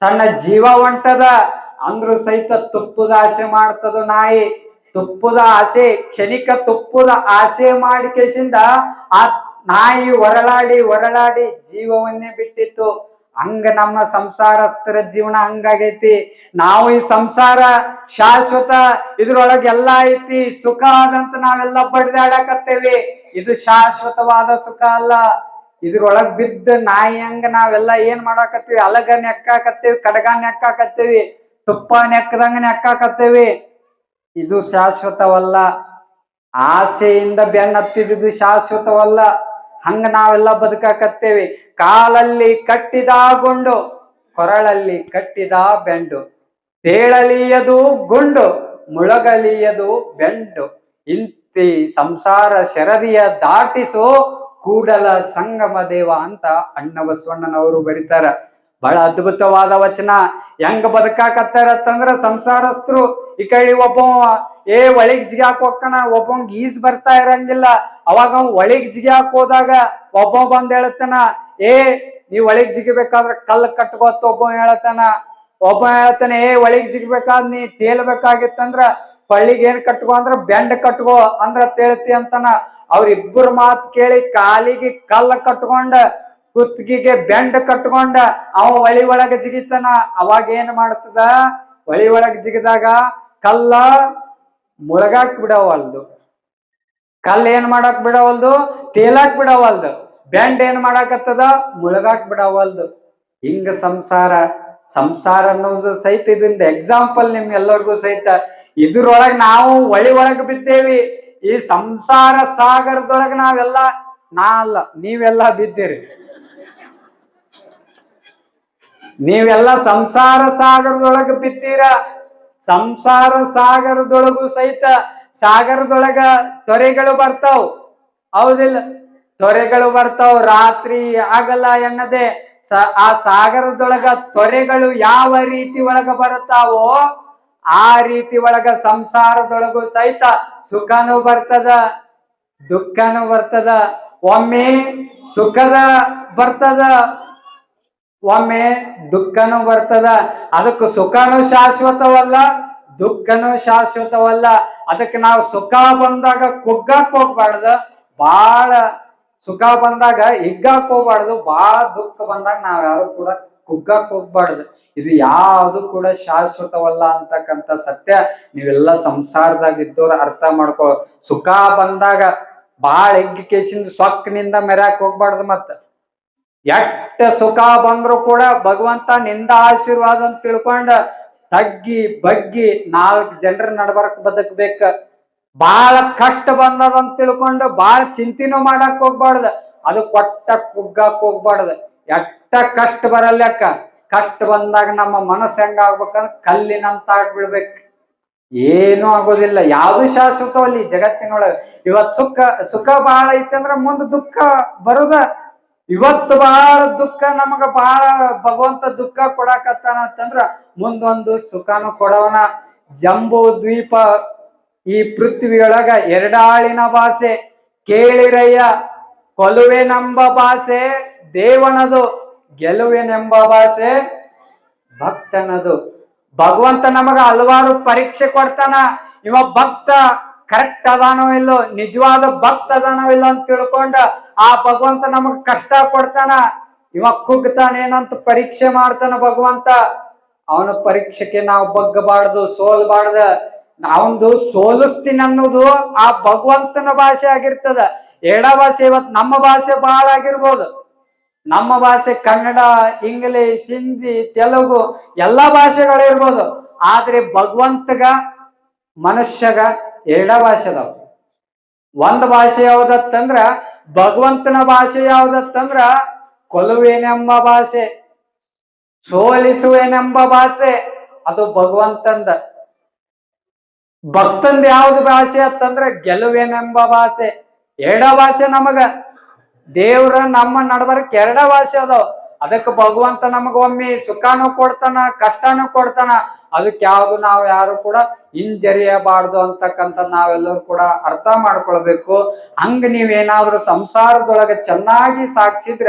ತನ್ನ ಜೀವ ಹೊಂಟದ ಅಂದ್ರು ಸಹಿತ ತುಪ್ಪದ ಆಸೆ ಮಾಡ್ತದ ನಾಯಿ. ತುಪ್ಪದ ಆಸೆ, ಕ್ಷಣಿಕ ತುಪ್ಪದ ಆಸೆ ಮಾಡಿ ಕೇಸಿಂದ ಆ ನಾಯಿ ಹೊರಳಾಡಿ ಹೊರಳಾಡಿ ಜೀವವನ್ನೇ ಬಿಟ್ಟಿತ್ತು. ಹಂಗ ನಮ್ಮ ಸಂಸಾರಸ್ಥರ ಜೀವನ ಹಂಗಾಗೈತಿ. ನಾವು ಈ ಸಂಸಾರ ಶಾಶ್ವತ ಇದ್ರೊಳಗೆಲ್ಲಾ ಐತಿ. ಸುಖ ಆದಂತ ನಾವೆಲ್ಲ ಬಡ್ದಾಡಕತ್ತೇವಿ. ಇದು ಶಾಶ್ವತವಾದ ಸುಖ ಅಲ್ಲ. ಇದ್ರೊಳಗ್ ಬಿದ್ದ ನಾಯಿ ಹಂಗ ನಾವೆಲ್ಲ ಏನ್ ಮಾಡಾಕತ್ತೀವಿ? ಅಲಗ ನೆಕ್ಕಾಕತ್ತೇವಿ, ಕಡಗ ನೆಕ್ಕಾಕತ್ತೇವಿ, ತುಪ್ಪ ನೆಕ್ಕದಂಗ ನೆಕ್ಕಾಕತ್ತೇವಿ. ಇದು ಶಾಶ್ವತವಲ್ಲ. ಆಸೆಯಿಂದ ಬೆನ್ನತ್ತಿದ್ದು ಶಾಶ್ವತವಲ್ಲ. ಹಂಗ ನಾವೆಲ್ಲ ಬದುಕಾಕತ್ತೇವಿ. ಕಾಲಲ್ಲಿ ಕಟ್ಟಿದ ಗುಂಡು ಕೊರಳಲ್ಲಿ ಕಟ್ಟಿದ ಬೆಂಡು. ತೇಳಲಿಯದು ಗುಂಡು, ಮುಳಗಲಿಯದು ಬೆಂಡು. ಇಂತಿ ಸಂಸಾರ ಶರದಿಯ ದಾಟಿಸೋ ಕೂಡಲ ಸಂಗಮ ದೇವ ಅಂತ ಅಣ್ಣ ಬಸವಣ್ಣನವರು ಬರೀತಾರ. ಬಹಳ ಅದ್ಭುತವಾದ ವಚನ. ಹೆಂಗ ಬದುಕಾಕತ್ತಾರತ್ತಂದ್ರ ಸಂಸಾರಸ್ಥರು, ಈ ಕಡೆ ಒಬ್ಬ ಏ ಒಳಗ್ ಜಿಗ್ಯಾಕ್ ಹೋಗ್ಕಣ ಒಬ್ಬಂಗ್ ಈಜ್ ಬರ್ತಾ ಇರಂಗಿಲ್ಲ. ಅವಾಗ ಅವ್ ಒಳಗ್ ಜಿಗ್ಯಾಕ್ ಹೋದಾಗ ಒಬ್ಬ ಬಂದ್ ಹೇಳ್ತಾನ, ಏ ನೀವ್ ಒಳಗ್ ಜಿಗಿಬೇಕಾದ್ರ ಕಲ್ಲು ಕಟ್ಕೋತ, ಒಬ್ಬ ಹೇಳ್ತಾನ. ಒಬ್ಬ ಹೇಳ್ತಾನೆ, ಏ, ಒಳಗ್ ಜಿಗ್ಬೇಕಾದ್ ನೀ ತೇಲ್ಬೇಕಾಗಿತ್ತಂದ್ರ ಪಳ್ಳಿಗೆ ಏನ್ ಕಟ್ಕೋ ಅಂದ್ರ ಬೆಂಡ್ ಕಟ್ಕೋ ಅಂದ್ರ ತೇಳ್ತಿ ಅಂತಾನ ಅವ್ರಿಬ್ಬರ ಮಾತ್ ಕೇಳಿ ಕಾಲಿಗೆ ಕಲ್ಲ ಕಟ್ಕೊಂಡ ಕುತ್ತಿಗೆಗೆ ಬೆಂಡ್ ಕಟ್ಕೊಂಡ ಅವ ಹೊಳಿ ಒಳಗ ಜಿಗಿತಾನ. ಅವಾಗ ಏನ್ ಮಾಡ್ತದ? ಹೊಳಿ ಒಳಗ ಜಿಗಿದಾಗ ಕಲ್ಲ ಮುಳಗಾಕ್ ಬಿಡವಲ್ದು. ಕಲ್ಲ ಏನ್ ಮಾಡಕ್ ಬಿಡವಲ್ದು? ತೇಲಾಕ್ ಬಿಡವಲ್ದು. ಬೆಂಡ್ ಏನ್ ಮಾಡಾಕತ್ತದ? ಮುಳಗಾಕ್ ಬಿಡವಲ್ದು. ಹಿಂಗ ಸಂಸಾರ ಸಂಸಾರ ಅನ್ನೋದು ಸಹಿತ ಇದರಿಂದ ಎಕ್ಸಾಂಪಲ್ ನಿಮ್ಗೆಲ್ಲರಿಗೂ ಸಹಿತ ಇದ್ರೊಳಗ್ ನಾವು ಒಳಿ ಒಳಗ್ ಬಿದ್ದೇವಿ. ಈ ಸಂಸಾರ ಸಾಗರದೊಳಗ ನಾವೆಲ್ಲ, ನಾ ಅಲ್ಲ, ನೀವೆಲ್ಲ ಬಿದ್ದೀರಿ. ನೀವೆಲ್ಲ ಸಂಸಾರ ಸಾಗರದೊಳಗ ಬಿದ್ದೀರ. ಸಂಸಾರ ಸಾಗರದೊಳಗೂ ಸಹಿತ ಸಾಗರದೊಳಗ ತೊರೆಗಳು ಬರ್ತಾವ್. ಹೌದಿಲ್ಲ? ತೊರೆಗಳು ಬರ್ತಾವ್, ರಾತ್ರಿ ಆಗಲ್ಲ ಎನ್ನದೆ. ಆ ಸಾಗರದೊಳಗ ತೊರೆಗಳು ಯಾವ ರೀತಿ ಒಳಗ ಬರುತ್ತಾವೋ ಆ ರೀತಿ ಒಳಗ ಸಂಸಾರದೊಳಗೂ ಸಹಿತ ಸುಖನೂ ಬರ್ತದ, ದುಃಖನೂ ಬರ್ತದ. ಒಮ್ಮೆ ಸುಖದ ಬರ್ತದ, ಒಮ್ಮೆ ದುಃಖನೂ ಬರ್ತದ. ಅದಕ್ಕೆ ಸುಖನೂ ಶಾಶ್ವತವಲ್ಲ, ದುಃಖನೂ ಶಾಶ್ವತವಲ್ಲ. ಅದಕ್ಕೆ ನಾವು ಸುಖ ಬಂದಾಗ ಕುಗ್ಗಕ್ ಹೋಗ್ಬಾರ್ದು. ಬಾಳ ಸುಖ ಬಂದಾಗ ಹಿಗ್ಗಕ್ ಹೋಗ್ಬಾರ್ದು. ಬಾಳ ದುಃಖ ಬಂದಾಗ ನಾವ್ ಯಾರು ಕೂಡ ಕುಗ್ಗಕ್ ಹೋಗ್ಬಾರ್ದು. ಇದು ಯಾವುದು ಕೂಡ ಶಾಶ್ವತವಲ್ಲ ಅಂತಕ್ಕಂಥ ಸತ್ಯ ನೀವೆಲ್ಲ ಸಂಸಾರದಾಗ ಇದ್ದವ್ರ ಅರ್ಥ ಮಾಡ್ಕೋ ಸುಖ ಬಂದಾಗ ಬಾಳ ಎಗ್ಗಿಕೇಶನ್ ಸೊಕ್ಕಿನಿಂದ ಮೆರ್ಯಾಕ್ ಹೋಗ್ಬಾರ್ದು ಮತ್ತ. ಎಟ್ಟ ಸುಖ ಬಂದ್ರು ಕೂಡ ಭಗವಂತ ನಿಂದ ಆಶೀರ್ವಾದ ಅಂತ ತಿಳ್ಕೊಂಡ ತಗ್ಗಿ, ಬಗ್ಗಿ ನಾಲ್ಕು ಜನರ ನಡ್ಬರ್ಕ್ ಬದುಕ್ಬೇಕ. ಬಾಳ ಕಷ್ಟ ಬಂದದಂತ ತಿಳ್ಕೊಂಡು ಬಾಳ ಚಿಂತೆನೂ ಮಾಡಕ್ ಹೋಗ್ಬಾರ್ದ. ಅದು ಕೊಟ್ಟ ಕುಗ್ಗಾಕ್ ಹೋಗ್ಬಾರ್ದ. ಎಟ್ಟ ಕಷ್ಟ ಬರಲ್ಲಕ್ಕ ಕಷ್ಟ ಬಂದಾಗ ನಮ್ಮ ಮನಸ್ಸು ಹೆಂಗ ಆಗ್ಬೇಕಂದ್ರೆ ಕಲ್ಲಿನಂತ ಆಗ್ಬಿಡ್ಬೇಕು ಏನೂ ಆಗೋದಿಲ್ಲ. ಯಾವ್ದು ಶಾಶ್ವತವಲ್ಲಿ ಜಗತ್ತಿನೊಳಗೆ ಜಗತ್ತಿನೊಳಗ. ಇವತ್ ಸುಖ ಸುಖ ಬಹಳ ಐತಂದ್ರ ಮುಂದೆ ದುಃಖ ಬರುದ. ಇವತ್ತು ಬಹಳ ದುಃಖ, ನಮಗ ಬಹಳ ಭಗವಂತ ದುಃಖ ಕೊಡಾಕತ್ತಾನ ಅಂತಂದ್ರ ಮುಂದೊಂದು ಸುಖನು ಕೊಡವನ ಜಂಬೂ ದ್ವೀಪ ಈ ಪೃಥ್ವಿಯೊಳಗ ಎರಡಾಳಿನ ಭಾಷೆ. ಕೇಳಿರಯ್ಯ ಕೊಲುವೆ ನಂಬ ಭಾಷೆ ದೇವನದು. ಗೆಲುವೆನೆಂಬ ಭಾಷೆ ಭಕ್ತನದು. ಭಗವಂತ ನಮಗ ಹಲವಾರು ಪರೀಕ್ಷೆ ಕೊಡ್ತಾನ. ಇವ ಭಕ್ತ ಕರೆಕ್ಟ್ ಅದಾನೋ ಇಲ್ಲೋ, ನಿಜವಾದ ಭಕ್ತ ಅದಾನೋ ಇಲ್ಲೋ ಅಂತ ತಿಳ್ಕೊಂಡ ಆ ಭಗವಂತ ನಮಗ್ ಕಷ್ಟ ಕೊಡ್ತಾನ. ಇವ ಕುಗ್ತಾನೇನಂತ ಪರೀಕ್ಷೆ ಮಾಡ್ತಾನ ಭಗವಂತ. ಅವನ ಪರೀಕ್ಷೆಗೆ ನಾವು ಬಗ್ಗಬಾರ್ದು, ಸೋಲ್ಬಾರ್ದ. ಅವಂದು ಸೋಲಿಸ್ತೀನಿ ಅನ್ನೋದು ಆ ಭಗವಂತನ ಭಾಷೆ ಆಗಿರ್ತದ. ಎಡ ಭಾಷೆ ಇವತ್ ನಮ್ಮ ಭಾಷೆ ಬಹಳ ಆಗಿರ್ಬೋದು. ನಮ್ಮ ಭಾಷೆ ಕನ್ನಡ, ಇಂಗ್ಲಿಷ್, ಹಿಂದಿ, ತೆಲುಗು ಎಲ್ಲ ಭಾಷೆಗಳಿರ್ಬೋದು ಆದ್ರೆ ಭಗವಂತಗ, ಮನುಷ್ಯಗ ಎರಡ ಭಾಷೆ ಅದಾವ. ಒಂದ್ ಭಾಷೆ ಯಾವ್ದತ್ತಂದ್ರ, ಭಗವಂತನ ಭಾಷೆ ಯಾವ್ದತ್ತಂದ್ರ, ಕೊಲುವೇನೆಂಬ ಭಾಷೆ, ಸೋಲಿಸುವೆನೆಂಬ ಭಾಷೆ, ಅದು ಭಗವಂತಂದ. ಭಕ್ತಂದ ಯಾವ್ದು ಭಾಷೆ ಅಂತಂದ್ರ ಗೆಲುವೇನೆಂಬ ಭಾಷೆ. ಎರಡ ಭಾಷೆ ನಮಗ. ದೇವ್ರ ನಮ್ಮ ನಡ್ಬರ್ಕ್ ಎರಡ ಭಾಷೆ ಅದಾವ. ಅದಕ್ಕೆ ಭಗವಂತ ನಮಗ ಒಮ್ಮೆ ಸುಖಾನು ಕೊಡ್ತಾನ, ಕಷ್ಟನೂ ಕೊಡ್ತಾನ. ಅದಕ್ಕೆ ಯಾವ್ದು ನಾವು ಯಾರು ಕೂಡ ಹಿಂಜರಿಯಬಾರ್ದು ಅಂತಕ್ಕಂಥ ನಾವೆಲ್ಲರೂ ಕೂಡ ಅರ್ಥ ಮಾಡ್ಕೊಳ್ಬೇಕು. ಹಂಗ ನೀವೇನಾದ್ರೂ ಸಂಸಾರದೊಳಗೆ ಚೆನ್ನಾಗಿ ಸಾಕ್ಸಿದ್ರ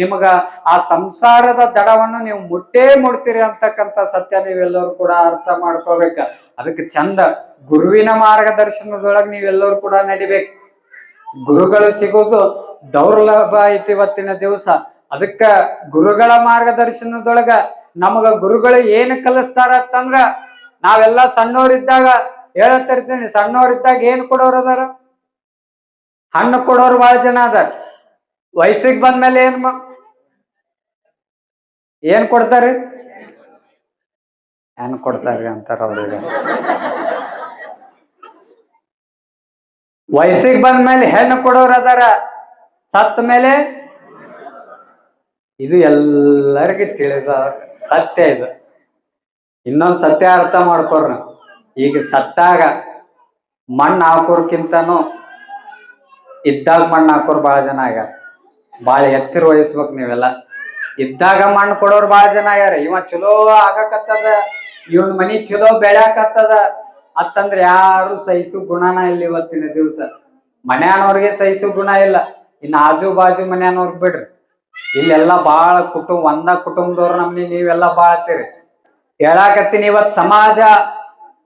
ನಿಮಗ ಆ ಸಂಸಾರದ ದಡವನ್ನು ನೀವು ಮುಟ್ಟೇ ಮುಡ್ತೀರಿ ಅಂತಕ್ಕಂಥ ಸತ್ಯ ನೀವೆಲ್ಲರೂ ಕೂಡ ಅರ್ಥ ಮಾಡ್ಕೋಬೇಕ ಅದಕ್ಕೆ ಚಂದ ಗುರುವಿನ ಮಾರ್ಗದರ್ಶನದೊಳಗೆ ನೀವೆಲ್ಲರೂ ಕೂಡ ನಡಿಬೇಕು. ಗುರುಗಳು ಸಿಗೋದು ದೌರ್ಲಭ ಐತಿ ಇವತ್ತಿನ ದಿವಸ. ಅದಕ್ಕ ಗುರುಗಳ ಮಾರ್ಗದರ್ಶನದೊಳಗ ನಮಗ ಗುರುಗಳು ಏನ್ ಕಲಿಸ್ತಾರ ಅಂತಂದ್ರ ನಾವೆಲ್ಲ ಸಣ್ಣವರಿದ್ದಾಗ ಹೇಳತ್ತಿರ್ತೀನಿ, ಸಣ್ಣವರಿದ್ದಾಗ ಏನ್ ಕೊಡೋರು ಅದಾರ? ಹಣ್ಣು ಕೊಡೋರು ಬಹಳ ಜನ ಅದಾರ. ವಯಸ್ಸಿಗೆ ಬಂದ್ಮೇಲೆ ಏನ್ ಏನ್ ಕೊಡ್ತಾರಿ? ಏನ್ ಕೊಡ್ತಾರಿ ಅಂತಾರ ಅವ್ರಿಗೆ ವಯಸ್ಸಿಗೆ ಬಂದ್ಮೇಲೆ ಹೆಣ್ಣು ಕೊಡೋರು ಅದಾರ. ಸತ್ತ ಮೇಲೆ ಇದು ಎಲ್ಲರಿಗೂ ತಿಳಿದ ಸತ್ಯ ಇದು. ಇನ್ನೊಂದು ಸತ್ಯ ಅರ್ಥ ಮಾಡ್ಕೊಡ್ರಿ ಈಗ ಸತ್ತಾಗ ಮಣ್ಣು ಹಾಕೋರ್ಕಿಂತನೂ ಇದ್ದಾಗ ಮಣ್ಣು ಹಾಕೋರು ಭಾಳ ಜನ ಆಗ್ಯಾರ. ಭಾಳ ಎಚ್ಚರ ವಹಿಸ್ಬೇಕು ನೀವೆಲ್ಲ. ಇದ್ದಾಗ ಮಣ್ಣು ಕೊಡೋರು ಭಾಳ ಜನ ಆಗ್ಯಾರ. ಇವ ಚಲೋ ಆಗಕತ್ತದ, ಇವನ್ ಮನಿ ಚಲೋ ಬೆಳ್ಯಾಕತ್ತದ. ಅತ್ತಂದ್ರೆ ಯಾರು ಸಹಿಸು ಗುಣನ ಇಲ್ಲ ಇವತ್ತಿನ ದಿವಸ. ಅನ್ನೋರಿಗೆ ಸಹಿಸು ಗುಣ ಇಲ್ಲ. ಇನ್ನ ಆಜು ಬಾಜು ಮನೆಯವ್ರ ಬಿಡ್ರಿ. ಇಲ್ಲೆಲ್ಲ ಬಾಳ ಕುಟುಂಬ, ಒಂದ ಕುಟುಂಬದವ್ರ ನಮ್ನಿ, ನೀವೆಲ್ಲ ಬಾಳ್ತೀರಿ ಹೇಳಾಕತ್ತೀನಿ ಇವತ್ ಸಮಾಜ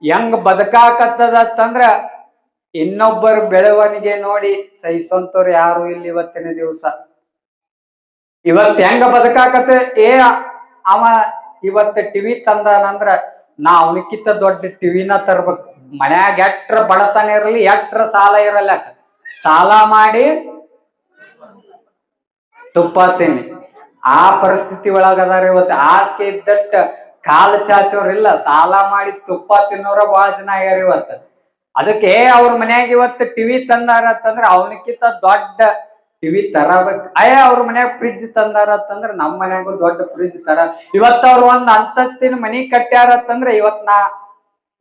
ಹೆಂಗ್ ಬದಕಾಕತ್ತದ ಅಂತಂದ್ರ, ಇನ್ನೊಬ್ಬರ ಬೆಳವಣಿಗೆ ನೋಡಿ ಸಹಿಸೋಂತವ್ರು ಯಾರು ಇಲ್ಲಿ ಇವತ್ತಿನ ದಿವಸ. ಇವತ್ ಹೆಂಗ ಬದುಕಾಕತ್ತ? ಏ, ಅವ ಇವತ್ತ ಟಿವಿ ತಂದನಂದ್ರ ನಾ ಅವನಕ್ಕಿಂತ ದೊಡ್ಡ ಟಿವಿನ ತರ್ಬೇಕು. ಮನ್ಯಾಗ ಎಟ್ರ ಬಡತನ ಇರಲಿ, ಎಟ್ರ ಸಾಲ ಇರಲ್ಲ ಸಾಲ ಮಾಡಿ ತುಪ್ಪ ಆ ಪರಿಸ್ಥಿತಿ ಒಳಗದಾರ ಇವತ್ತು. ಆಸ್ಕೆ ಇದ್ದಟ್ಟ ಕಾಲು ಚಾಚೋರಿಲ್ಲ. ಸಾಲ ಮಾಡಿ ತುಪ್ಪ ತಿನ್ನೋರ ಬಹಳ ಜನ ಆಗ್ಯಾರ ಇವತ್ತು. ಅದಕ್ಕೆ ಅವ್ರ ಮನ್ಯಾಗ ಇವತ್ತು ಟಿವಿ ತಂದಾರ ಅಂತಂದ್ರ ಅವನಕ್ಕಿಂತ ದೊಡ್ಡ ಟಿವಿ ತರಬೇಕು. ಅಯ್ಯ ಅವ್ರ ಮನ್ಯಾಗ ಫ್ರಿಜ್ ತಂದಾರ ಅಂತಂದ್ರ ನಮ್ಮ ಮನ್ಯಾಗೂ ದೊಡ್ಡ ಫ್ರಿಜ್ ತರ. ಇವತ್ತ ಅವ್ರ ಒಂದ್ ಅಂತಸ್ತಿನ ಮನಿ ಕಟ್ಟ್ಯಾರ ಅಂತಂದ್ರ ಇವತ್ ನಾ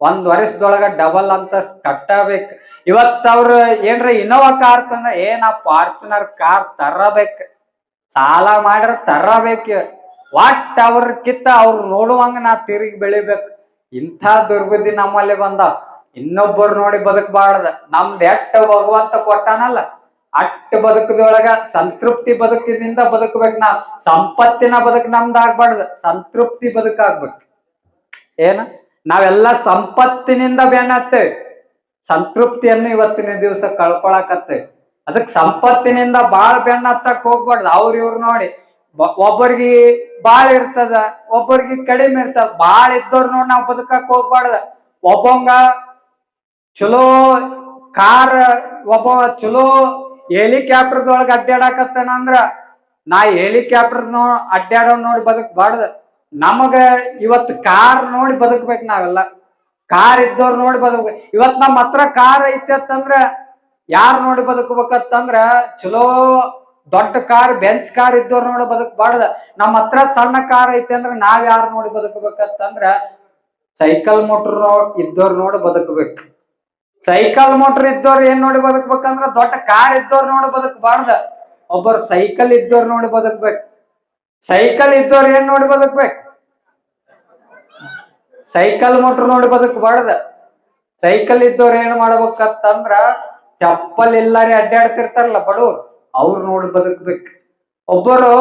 ಒಂದ್ ವರ್ಷದೊಳಗ ಡಬಲ್ ಅಂತಸ್ತ್ ಕಟ್ಟಬೇಕು. ಇವತ್ತ ಅವ್ರ ಏನ್ರ ಇನೋವಾ ಕಾರ್ ತಂದ್ರ ಏನ ಫಾರ್ಚುನರ್ ಕಾರ್ ತರಬೇಕು. ಸಾಲ ಮಾಡ್ರ ತರಬೇಕು ಒಟ್ಟ ಕಿತ್ತ ಅವ್ರು ನೋಡುವಂಗ ನಾ ತಿರುಗಿ ಬೆಳಿಬೇಕು. ಇಂಥ ದುರ್ಬುದ್ಧಿ ನಮ್ಮಲ್ಲಿ ಬಂದ. ಇನ್ನೊಬ್ಬರು ನೋಡಿ ಬದುಕಬಾರ್ದ. ನಮ್ದು ಎಟ್ಟ ಭಗವಂತ ಕೊಟ್ಟಾನಲ್ಲ. ಅಟ್ಟ ಬದುಕದೊಳಗ ಸಂತೃಪ್ತಿ ಬದುಕಿನಿಂದ ಬದುಕಬೇಕು ನಾ ಸಂಪತ್ತಿನ ಬದುಕು ನಮ್ದು ಆಗ್ಬಾರ್ದು. ಸಂತೃಪ್ತಿ ಬದುಕಾಗ್ಬೇಕು ಏನ? ನಾವೆಲ್ಲ ಸಂಪತ್ತಿನಿಂದ ಬೆನ್ನತ್ತೇವೆ. ಸಂತೃಪ್ತಿಯನ್ನು ಇವತ್ತಿನ ದಿವಸ ಕಳ್ಕೊಳಕತ್ತೇವೆ. ಅದಕ್ ಸಂಪತ್ತಿನಿಂದ ಬಾಳ್ ಬೆನ್ನ ಹತ್ತಕ್ ಹೋಗ್ಬಾರ್ದು. ಅವ್ರ ಇವ್ರು ನೋಡಿ ಒಬ್ಬರಿಗೆ ಬಾಳ ಇರ್ತದ, ಒಬ್ಬರಿಗೆ ಕಡಿಮೆ ಇರ್ತದ. ಬಾಳ ಇದ್ದವ್ರು ನೋಡಿ ನಾವ್ ಬದುಕಕ್ ಹೋಗ್ಬಾರ್ದ. ಒಬ್ಬಂಗ ಚಲೋ ಕಾರ್ ಒಬ್ಬ ಚಲೋ ಹೆಲಿಕಾಪ್ಟರ್ದೊಳಗ ಅಡ್ಡಾಡಕತ್ತನಂದ್ರ ನಾ ಹೆಲಿಕಾಪ್ಟರ್ ನೋ ಅಡ್ಡಾಡೋ ನೋಡಿ ಬದುಕಬಾರ್ದ. ನಮಗ ಇವತ್ತು ಕಾರ್ ನೋಡಿ ಬದುಕ್ಬೇಕು ನಾವೆಲ್ಲ. ಕಾರ್ ಇದ್ದವ್ರು ನೋಡಿ ಬದುಕ್ಬೇಕು ಇವತ್ ನಮ್ಮ ಹತ್ರ ಕಾರ್ ಐತೆ ಅಂತಂದ್ರ ಯಾರ್ ನೋಡಿ ಬದುಕ್ಬೇಕಂತಂದ್ರ ಚಲೋ ದೊಡ್ಡ ಕಾರ್ ಬೆಂಚ್ ಕಾರ್ ಇದ್ದವ್ರು ನೋಡಿ ಬದುಕಬಾರ್ದ. ನಮ್ಮ ಹತ್ರ ಸಣ್ಣ ಕಾರ್ ಐತೆ ಅಂದ್ರೆ ನಾವ್ ಯಾರು ನೋಡಿ ಬದುಕಬೇಕಂತಂದ್ರ ಸೈಕಲ್ ಮೋಟರ್ ಇದ್ದವ್ರು ನೋಡಿ ಬದುಕಬೇಕು. ಸೈಕಲ್ ಮೋಟರ್ ಇದ್ದವ್ರು ಏನ್ ನೋಡಿ ಬದುಕಬೇಕಂದ್ರ ದೊಡ್ಡ ಕಾರ್ ಇದ್ದವ್ರು ನೋಡಿ ಬದುಕಬಾರ್ದ. ಒಬ್ಬರು ಸೈಕಲ್ ಇದ್ದವ್ರು ನೋಡಿ ಬದುಕಬೇಕು. ಸೈಕಲ್ ಇದ್ದವ್ರು ಏನ್ ನೋಡಿ ಬದುಕಬೇಕು? ಸೈಕಲ್ ಮೋಟರ್ ನೋಡಿ ಬದುಕಬಾರ್ದ. ಸೈಕಲ್ ಇದ್ದವ್ರು ಏನ್ ಮಾಡ್ಬೇಕಂತಂದ್ರ ಚಪ್ಪಲ್ ಎಲ್ಲಾರೇ ಅಡ್ಡಾಡ್ತಿರ್ತಾರಲ್ಲ ಬಡವ್ರು, ಅವ್ರು ನೋಡಿ ಬದುಕ್ಬೇಕು. ಒಬ್ಬರು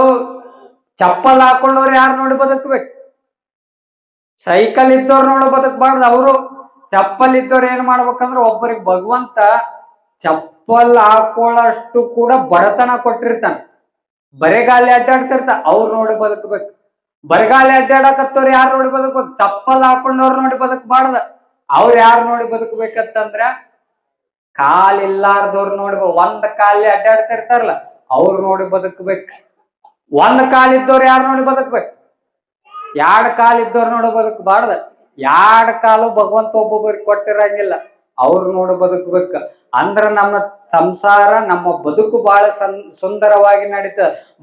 ಚಪ್ಪಲ್ ಹಾಕೊಂಡವ್ರು ಯಾರು ನೋಡಿ ಬದುಕ್ಬೇಕು? ಸೈಕಲ್ ಇದ್ದವ್ರು ನೋಡಿ ಬದುಕಬಾರ್ದು. ಅವರು ಚಪ್ಪಲ್ ಇದ್ದವ್ರು ಏನ್ ಮಾಡ್ಬೇಕಂದ್ರ ಒಬ್ಬರಿಗೆ ಭಗವಂತ ಚಪ್ಪಲ್ ಹಾಕೊಳ್ಳಷ್ಟು ಕೂಡ ಬಡತನ ಕೊಟ್ಟಿರ್ತಾನ. ಬರೆಗಾಲಿ ಅಡ್ಡಾಡ್ತಿರ್ತ, ಅವ್ರು ನೋಡಿ ಬದುಕ್ಬೇಕು. ಬರಗಾಲಿ ಅಡ್ಡಾಡಕತ್ತವ್ರು ಯಾರು ನೋಡಿ ಬದುಕ್ಬೇಕು? ಚಪ್ಪಲ್ ಹಾಕೊಂಡವ್ರು ನೋಡಿ ಬದುಕಬಾರ್ದ. ಅವ್ರು ಯಾರು ನೋಡಿ ಬದುಕ್ಬೇಕಂತಂದ್ರ ಕಾಲ್ ಇಲ್ಲಾರ್ದವ್ರು ನೋಡಿ ಒಂದ್ ಕಾಲಿ ಅಡ್ಡಾಡ್ತಿರ್ತಾರಲ್ಲ ಅವ್ರು ನೋಡಿ ಬದುಕ್ಬೇಕು. ಒಂದ್ ಕಾಲ್ ಇದ್ದವ್ರು ಯಾರು ನೋಡಿ ಬದುಕ್ಬೇಕು? ಎರಡ್ ಕಾಲ್ ಇದ್ದವ್ರು ನೋಡಿ ಬದುಕಬಾರ್ದ ಎರಡ್ ಕಾಲು ಭಗವಂತ ಒಬ್ಬೊಬ್ಬರಿಗೆ ಕೊಟ್ಟಿರಂಗಿಲ್ಲ, ಅವ್ರು ನೋಡಿ ಬದುಕ್ಬೇಕು. ಅಂದ್ರ ನಮ್ಮ ಸಂಸಾರ, ನಮ್ಮ ಬದುಕು ಬಹಳ ಸಂ, ಸುಂದರವಾಗಿ ನಡೀತ.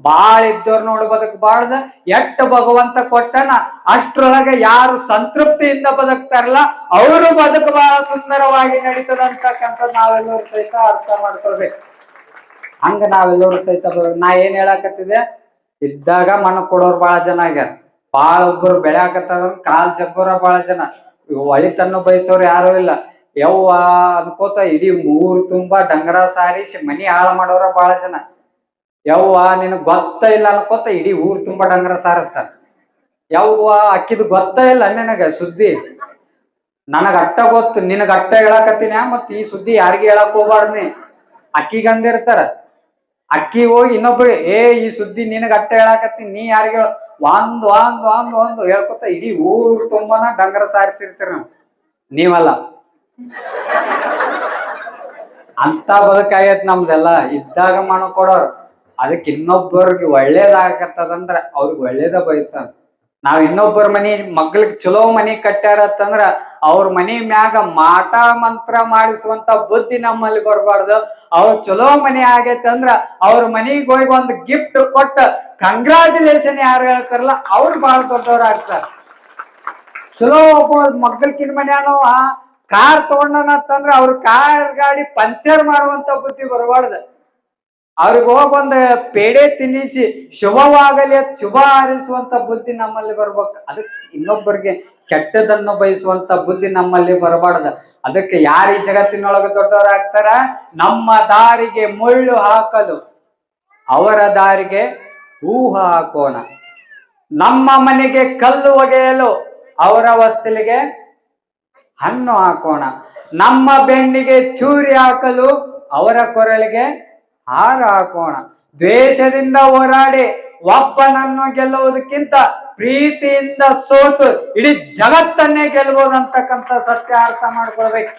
ಬಾಳ ಇದ್ದವ್ರು ನೋಡು ಬದುಕು ಬಾಳ್ದ ಎಟ್ಟು ಭಗವಂತ ಕೊಟ್ಟನ, ಅಷ್ಟ್ರೊಳಗೆ ಯಾರು ಸಂತೃಪ್ತಿಯಿಂದ ಬದುಕ್ತಾರಲ್ಲ, ಅವರು ಬದುಕು ಬಹಳ ಸುಂದರವಾಗಿ ನಡೀತದ ಅಂತಕ್ಕಂಥದ್ದು ನಾವೆಲ್ಲರೂ ಸಹಿತ ಅರ್ಥ ಮಾಡ್ಕೊಳ್ಬೇಕು. ಹಂಗ ನಾವೆಲ್ಲರೂ ಸಹಿತ ನಾ ಏನ್ ಹೇಳಕತ್ತಿದೆ ಇದ್ದಾಗ ಮನ ಕೊಡೋರು ಬಹಳ ಜನ ಆಗ್ಯಾರ. ಬಾಳ ಒಬ್ಬರು ಬೆಳ್ಯಾಕತ್ತಾರ, ಕಾಲ್ ಜಗ್ಗೋರ ಬಹಳ ಜನ. ಒಳಿತನ್ನು ಬಯಸೋರು ಯಾರು ಇಲ್ಲ. ಯವ್ವ ಅನ್ಕೋತ ಇಡೀ ಊರ್ ತುಂಬಾ ಡಂಗರ ಸಾರಿಸಿ ಮನಿ ಹಾಳು ಮಾಡೋರ ಬಾಳ ಜನ. ಯವ್ವ ನಿನಗ್ ಗೊತ್ತ ಇಲ್ಲ ಅನ್ಕೋತ ಇಡೀ ಊರ್ ತುಂಬಾ ಡಂಗರ ಸಾರಿಸ್ತಾರ. ಯವ್ವ ಅಕ್ಕಿದ್ ಗೊತ್ತ ಇಲ್ಲ ನಿನಗ ಸುದ್ದಿ. ನನಗ ಅಟ್ಟ ಗೊತ್ತು, ನಿನಗ ಅಟ್ಟ ಹೇಳಾಕತ್ತೀನಿ ಮತ್ ಈ ಸುದ್ದಿ ಯಾರಿಗೂ ಹೇಳಕ್ ಹೋಗ್ಬಾರ್ದಿ ಅಕ್ಕಿಗಂದಿರ್ತಾರ. ಅಕ್ಕಿ ಹೋಗಿ ಇನ್ನೊಬ್ರು ಏ, ಈ ಸುದ್ದಿ ನಿನಗ ಅಟ್ಟ ಹೇಳಾಕತ್ತೀನಿ, ನೀ ಯಾರಿಗೆ ಒಂದ್ ಒಂದ್ ಒಂದ್, ಒಂದು, ಹೇಳ್ಕೊತ ಇಡೀ ಊರ್ ತುಂಬಾನ ಡಂಗರ ಸಾರಿಸಿರ್ತೀರ ನಾವು. ನೀವಲ್ಲ. ಅಂತ ಬದುಕಾಗೈತ್ ನಮ್ದೆಲ್ಲ. ಇದ್ದಾಗ ಮಣ್ಣು ಕೊಡೋರು. ಅದಕ್ಕೆ ಇನ್ನೊಬ್ಬರಿಗೆ ಒಳ್ಳೇದಾಗತ್ತದಂದ್ರ ಅವ್ರಿಗೆ ಒಳ್ಳೇದ ಬಯಸ ನಾವ್ ಇನ್ನೊಬ್ಬರ ಮನಿ, ಮಗ್ಳಿಗೆ ಚಲೋ ಮನಿ ಕಟ್ಟ್ಯಾರತ್ತಂದ್ರ ಅವ್ರ ಮನಿ ಮ್ಯಾಗ ಮಾಟ ಮಂತ್ರ ಮಾಡಿಸುವಂತ ಬುದ್ಧಿ ನಮ್ಮಲ್ಲಿ ಬರಬಾರ್ದು. ಅವ್ರ ಚಲೋ ಮನಿ ಆಗೈತೆ ಅಂದ್ರ ಅವ್ರ ಮನಿಗ್ ಹೋಗಿ ಒಂದು ಗಿಫ್ಟ್ ಕೊಟ್ಟ ಕಂಗ್ರಾಚುಲೇಷನ್ ಯಾರು ಹೇಳ್ತಾರಲ್ಲ, ಅವ್ರು ಬಾಳ ದೊಡ್ಡವ್ರ ಆಗ್ತಾರ. ಚಲೋ ಒಬ್ಬ ಮಗ್ಳಕಿನ ಆ ಕಾರ್ ತಗೊಂಡನಂತಂದ್ರ ಅವ್ರ ಕಾರ್ ಗಾಡಿ ಪಂಚರ್ ಮಾಡುವಂತ ಬುದ್ಧಿ ಬರಬಾರ್ದ. ಅವ್ರಿಗೆ ಹೋಗೊಂದ ಒಂದ್ ಪೇಡೆ ತಿನ್ನಿಸಿ ಶುಭವಾಗಲಿ ಶುಭ ಆರಿಸುವಂತ ಬುದ್ಧಿ ನಮ್ಮಲ್ಲಿ ಬರ್ಬೇಕು. ಅದಕ್ಕೆ ಇನ್ನೊಬ್ಬರಿಗೆ ಕೆಟ್ಟದನ್ನು ಬಯಸುವಂತ ಬುದ್ಧಿ ನಮ್ಮಲ್ಲಿ ಬರಬಾರ್ದ. ಅದಕ್ಕೆ ಯಾರು ಈ ಜಗತ್ತಿನೊಳಗ ದೊಡ್ಡವರಾಗ್ತಾರ? ನಮ್ಮ ದಾರಿಗೆ ಮುಳ್ಳು ಹಾಕಲು. ಅವರ ದಾರಿಗೆ ಊಹ ಹಾಕೋಣ. ನಮ್ಮ ಮನೆಗೆ ಕಲ್ಲು ಒಗೆಯಲು ಅವರ ವಸ್ತಲಿಗೆ ಹಣ್ಣು ಹಾಕೋಣ. ನಮ್ಮ ಬೆನ್ನಿಗೆ ಚೂರಿ ಹಾಕಲು ಅವರ ಕೊರಳಿಗೆ ಹಾರ ಹಾಕೋಣ. ದ್ವೇಷದಿಂದ ಹೋರಾಡಿ ಒಬ್ಬನನ್ನು ಗೆಲ್ಲುವುದಕ್ಕಿಂತ ಪ್ರೀತಿಯಿಂದ ಸೋತು ಇಡೀ ಜಗತ್ತನ್ನೇ ಗೆಲ್ಬೋದಂತಕ್ಕಂಥ ಸತ್ಯ ಅರ್ಥ ಮಾಡ್ಕೊಳ್ಬೇಕು.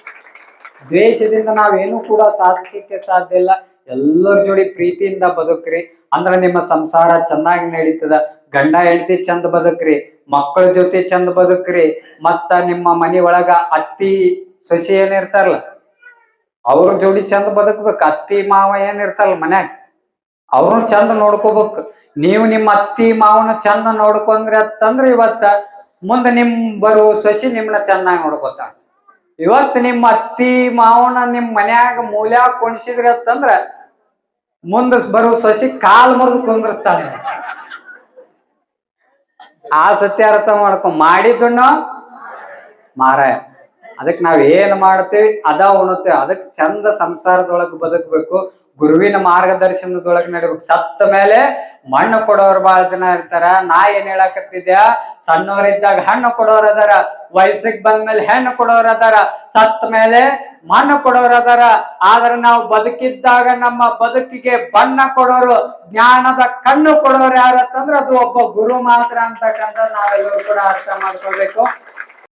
ದ್ವೇಷದಿಂದ ನಾವೇನು ಕೂಡ ಸಾಧಿಸಲಿಕ್ಕೆ ಸಾಧ್ಯ ಇಲ್ಲ. ಎಲ್ಲರ ಜೋಡಿ ಪ್ರೀತಿಯಿಂದ ಬದುಕ್ರಿ. ಅಂದ್ರ ನಿಮ್ಮ ಸಂಸಾರ ಚೆನ್ನಾಗಿ ನಡೀತದ. ಗಂಡ ಹೆಂಡತಿ ಚಂದ ಬದುಕ್ರಿ. ಮಕ್ಕಳ ಜೊತೆ ಚಂದ ಬದುಕ್ರಿ, ಮತ್ತ ನಿಮ್ಮ ಮನಿ ಒಳಗ ಅತ್ತಿ, ಸೊಸಿ ಏನಿರ್ತಾರಲ್ಲ ಅವ್ರ ಜೋಡಿ ಚಂದ ಬದುಕ್ಬೇಕು, ಅತ್ತಿ, ಮಾವ ಏನಿರ್ತಾರಲ್ಲ ಮನ್ಯಾಗ, ಅವ್ರನ್ನ ಚಂದ ನೋಡ್ಕೋಬೇಕು. ನೀವು ನಿಮ್ಮ ಅತ್ತಿ, ಮಾವನ ಚಂದ ನೋಡ್ಕೊಂಡ್ರಿ ಅತ್ತಂದ್ರೆ ಇವತ್ತ ಮುಂದೆ ನಿಮ್ ಬರು ಸೊಸಿ ನಿಮ್ನ ಚೆನ್ನಾಗಿ ನೋಡ್ಕೋತಾಳ ಇವತ್ತು ನಿಮ್ಮ ಅತ್ತಿ, ಮಾವನ ನಿಮ್ ಮನ್ಯಾಗ ಮೂಲ್ಯಾಗ ಕುಣಿಸಿದ್ರಿ ಅಂತಂದ್ರ ಮುಂದ ಬರು ಸೊಸಿ ಕಾಲ್ ಮುರಿದು ಕುಂದಿರ್ತಾಳೆ ಆ ಸತ್ಯಾರ್ಥ ಮಾಡ್ಕೊ ಮಾಡಿದ್ದನ್ನು ಮಾರಾಯ. ಅದಕ್ಕೆ ನಾವ್ ಏನ್ ಮಾಡ್ತೇವಿ? ಅದ ಉಣುತ್ತೇವೆ ಅದಕ್ಕೆ ಚಂದ ಸಂಸಾರದೊಳಗೆ ಬದುಕಬೇಕು. ಗುರುವಿನ ಮಾರ್ಗದರ್ಶನದೊಳಗೆ ನಡಿಬೇಕು. ಸತ್ತ ಮೇಲೆ ಮಣ್ಣು ಕೊಡೋರು ಬಹಳ ಜನ ಇರ್ತಾರ. ನಾ ಏನ್ ಹೇಳಕತ್ತಿದ್ಯಾ? ಸಣ್ಣವರಿದ್ದಾಗ ಹಣ್ಣು ಕೊಡೋರ್ ಅದಾರ. ವಯಸ್ಸಿಗೆ ಬಂದ್ಮೇಲೆ ಹೆಣ್ಣು ಕೊಡೋರ್ ಅದಾರ. ಸತ್ತ ಮೇಲೆ ಮಣ್ಣು ಕೊಡೋರ್ ಅದಾರ. ಆದ್ರೆ ನಾವು ಬದುಕಿದ್ದಾಗ ನಮ್ಮ ಬದುಕಿಗೆ ಬಣ್ಣ ಕೊಡೋರು, ಜ್ಞಾನದ ಕಣ್ಣು ಕೊಡೋರು ಯಾರತ್ತಂದ್ರ ಅದು ಒಬ್ಬ ಗುರು ಮಾತ್ರ ಅಂತಕ್ಕಂಥ ನಾವೆಲ್ಲರೂ ಕೂಡ ಅರ್ಥ ಮಾಡ್ಕೊಳ್ಬೇಕು.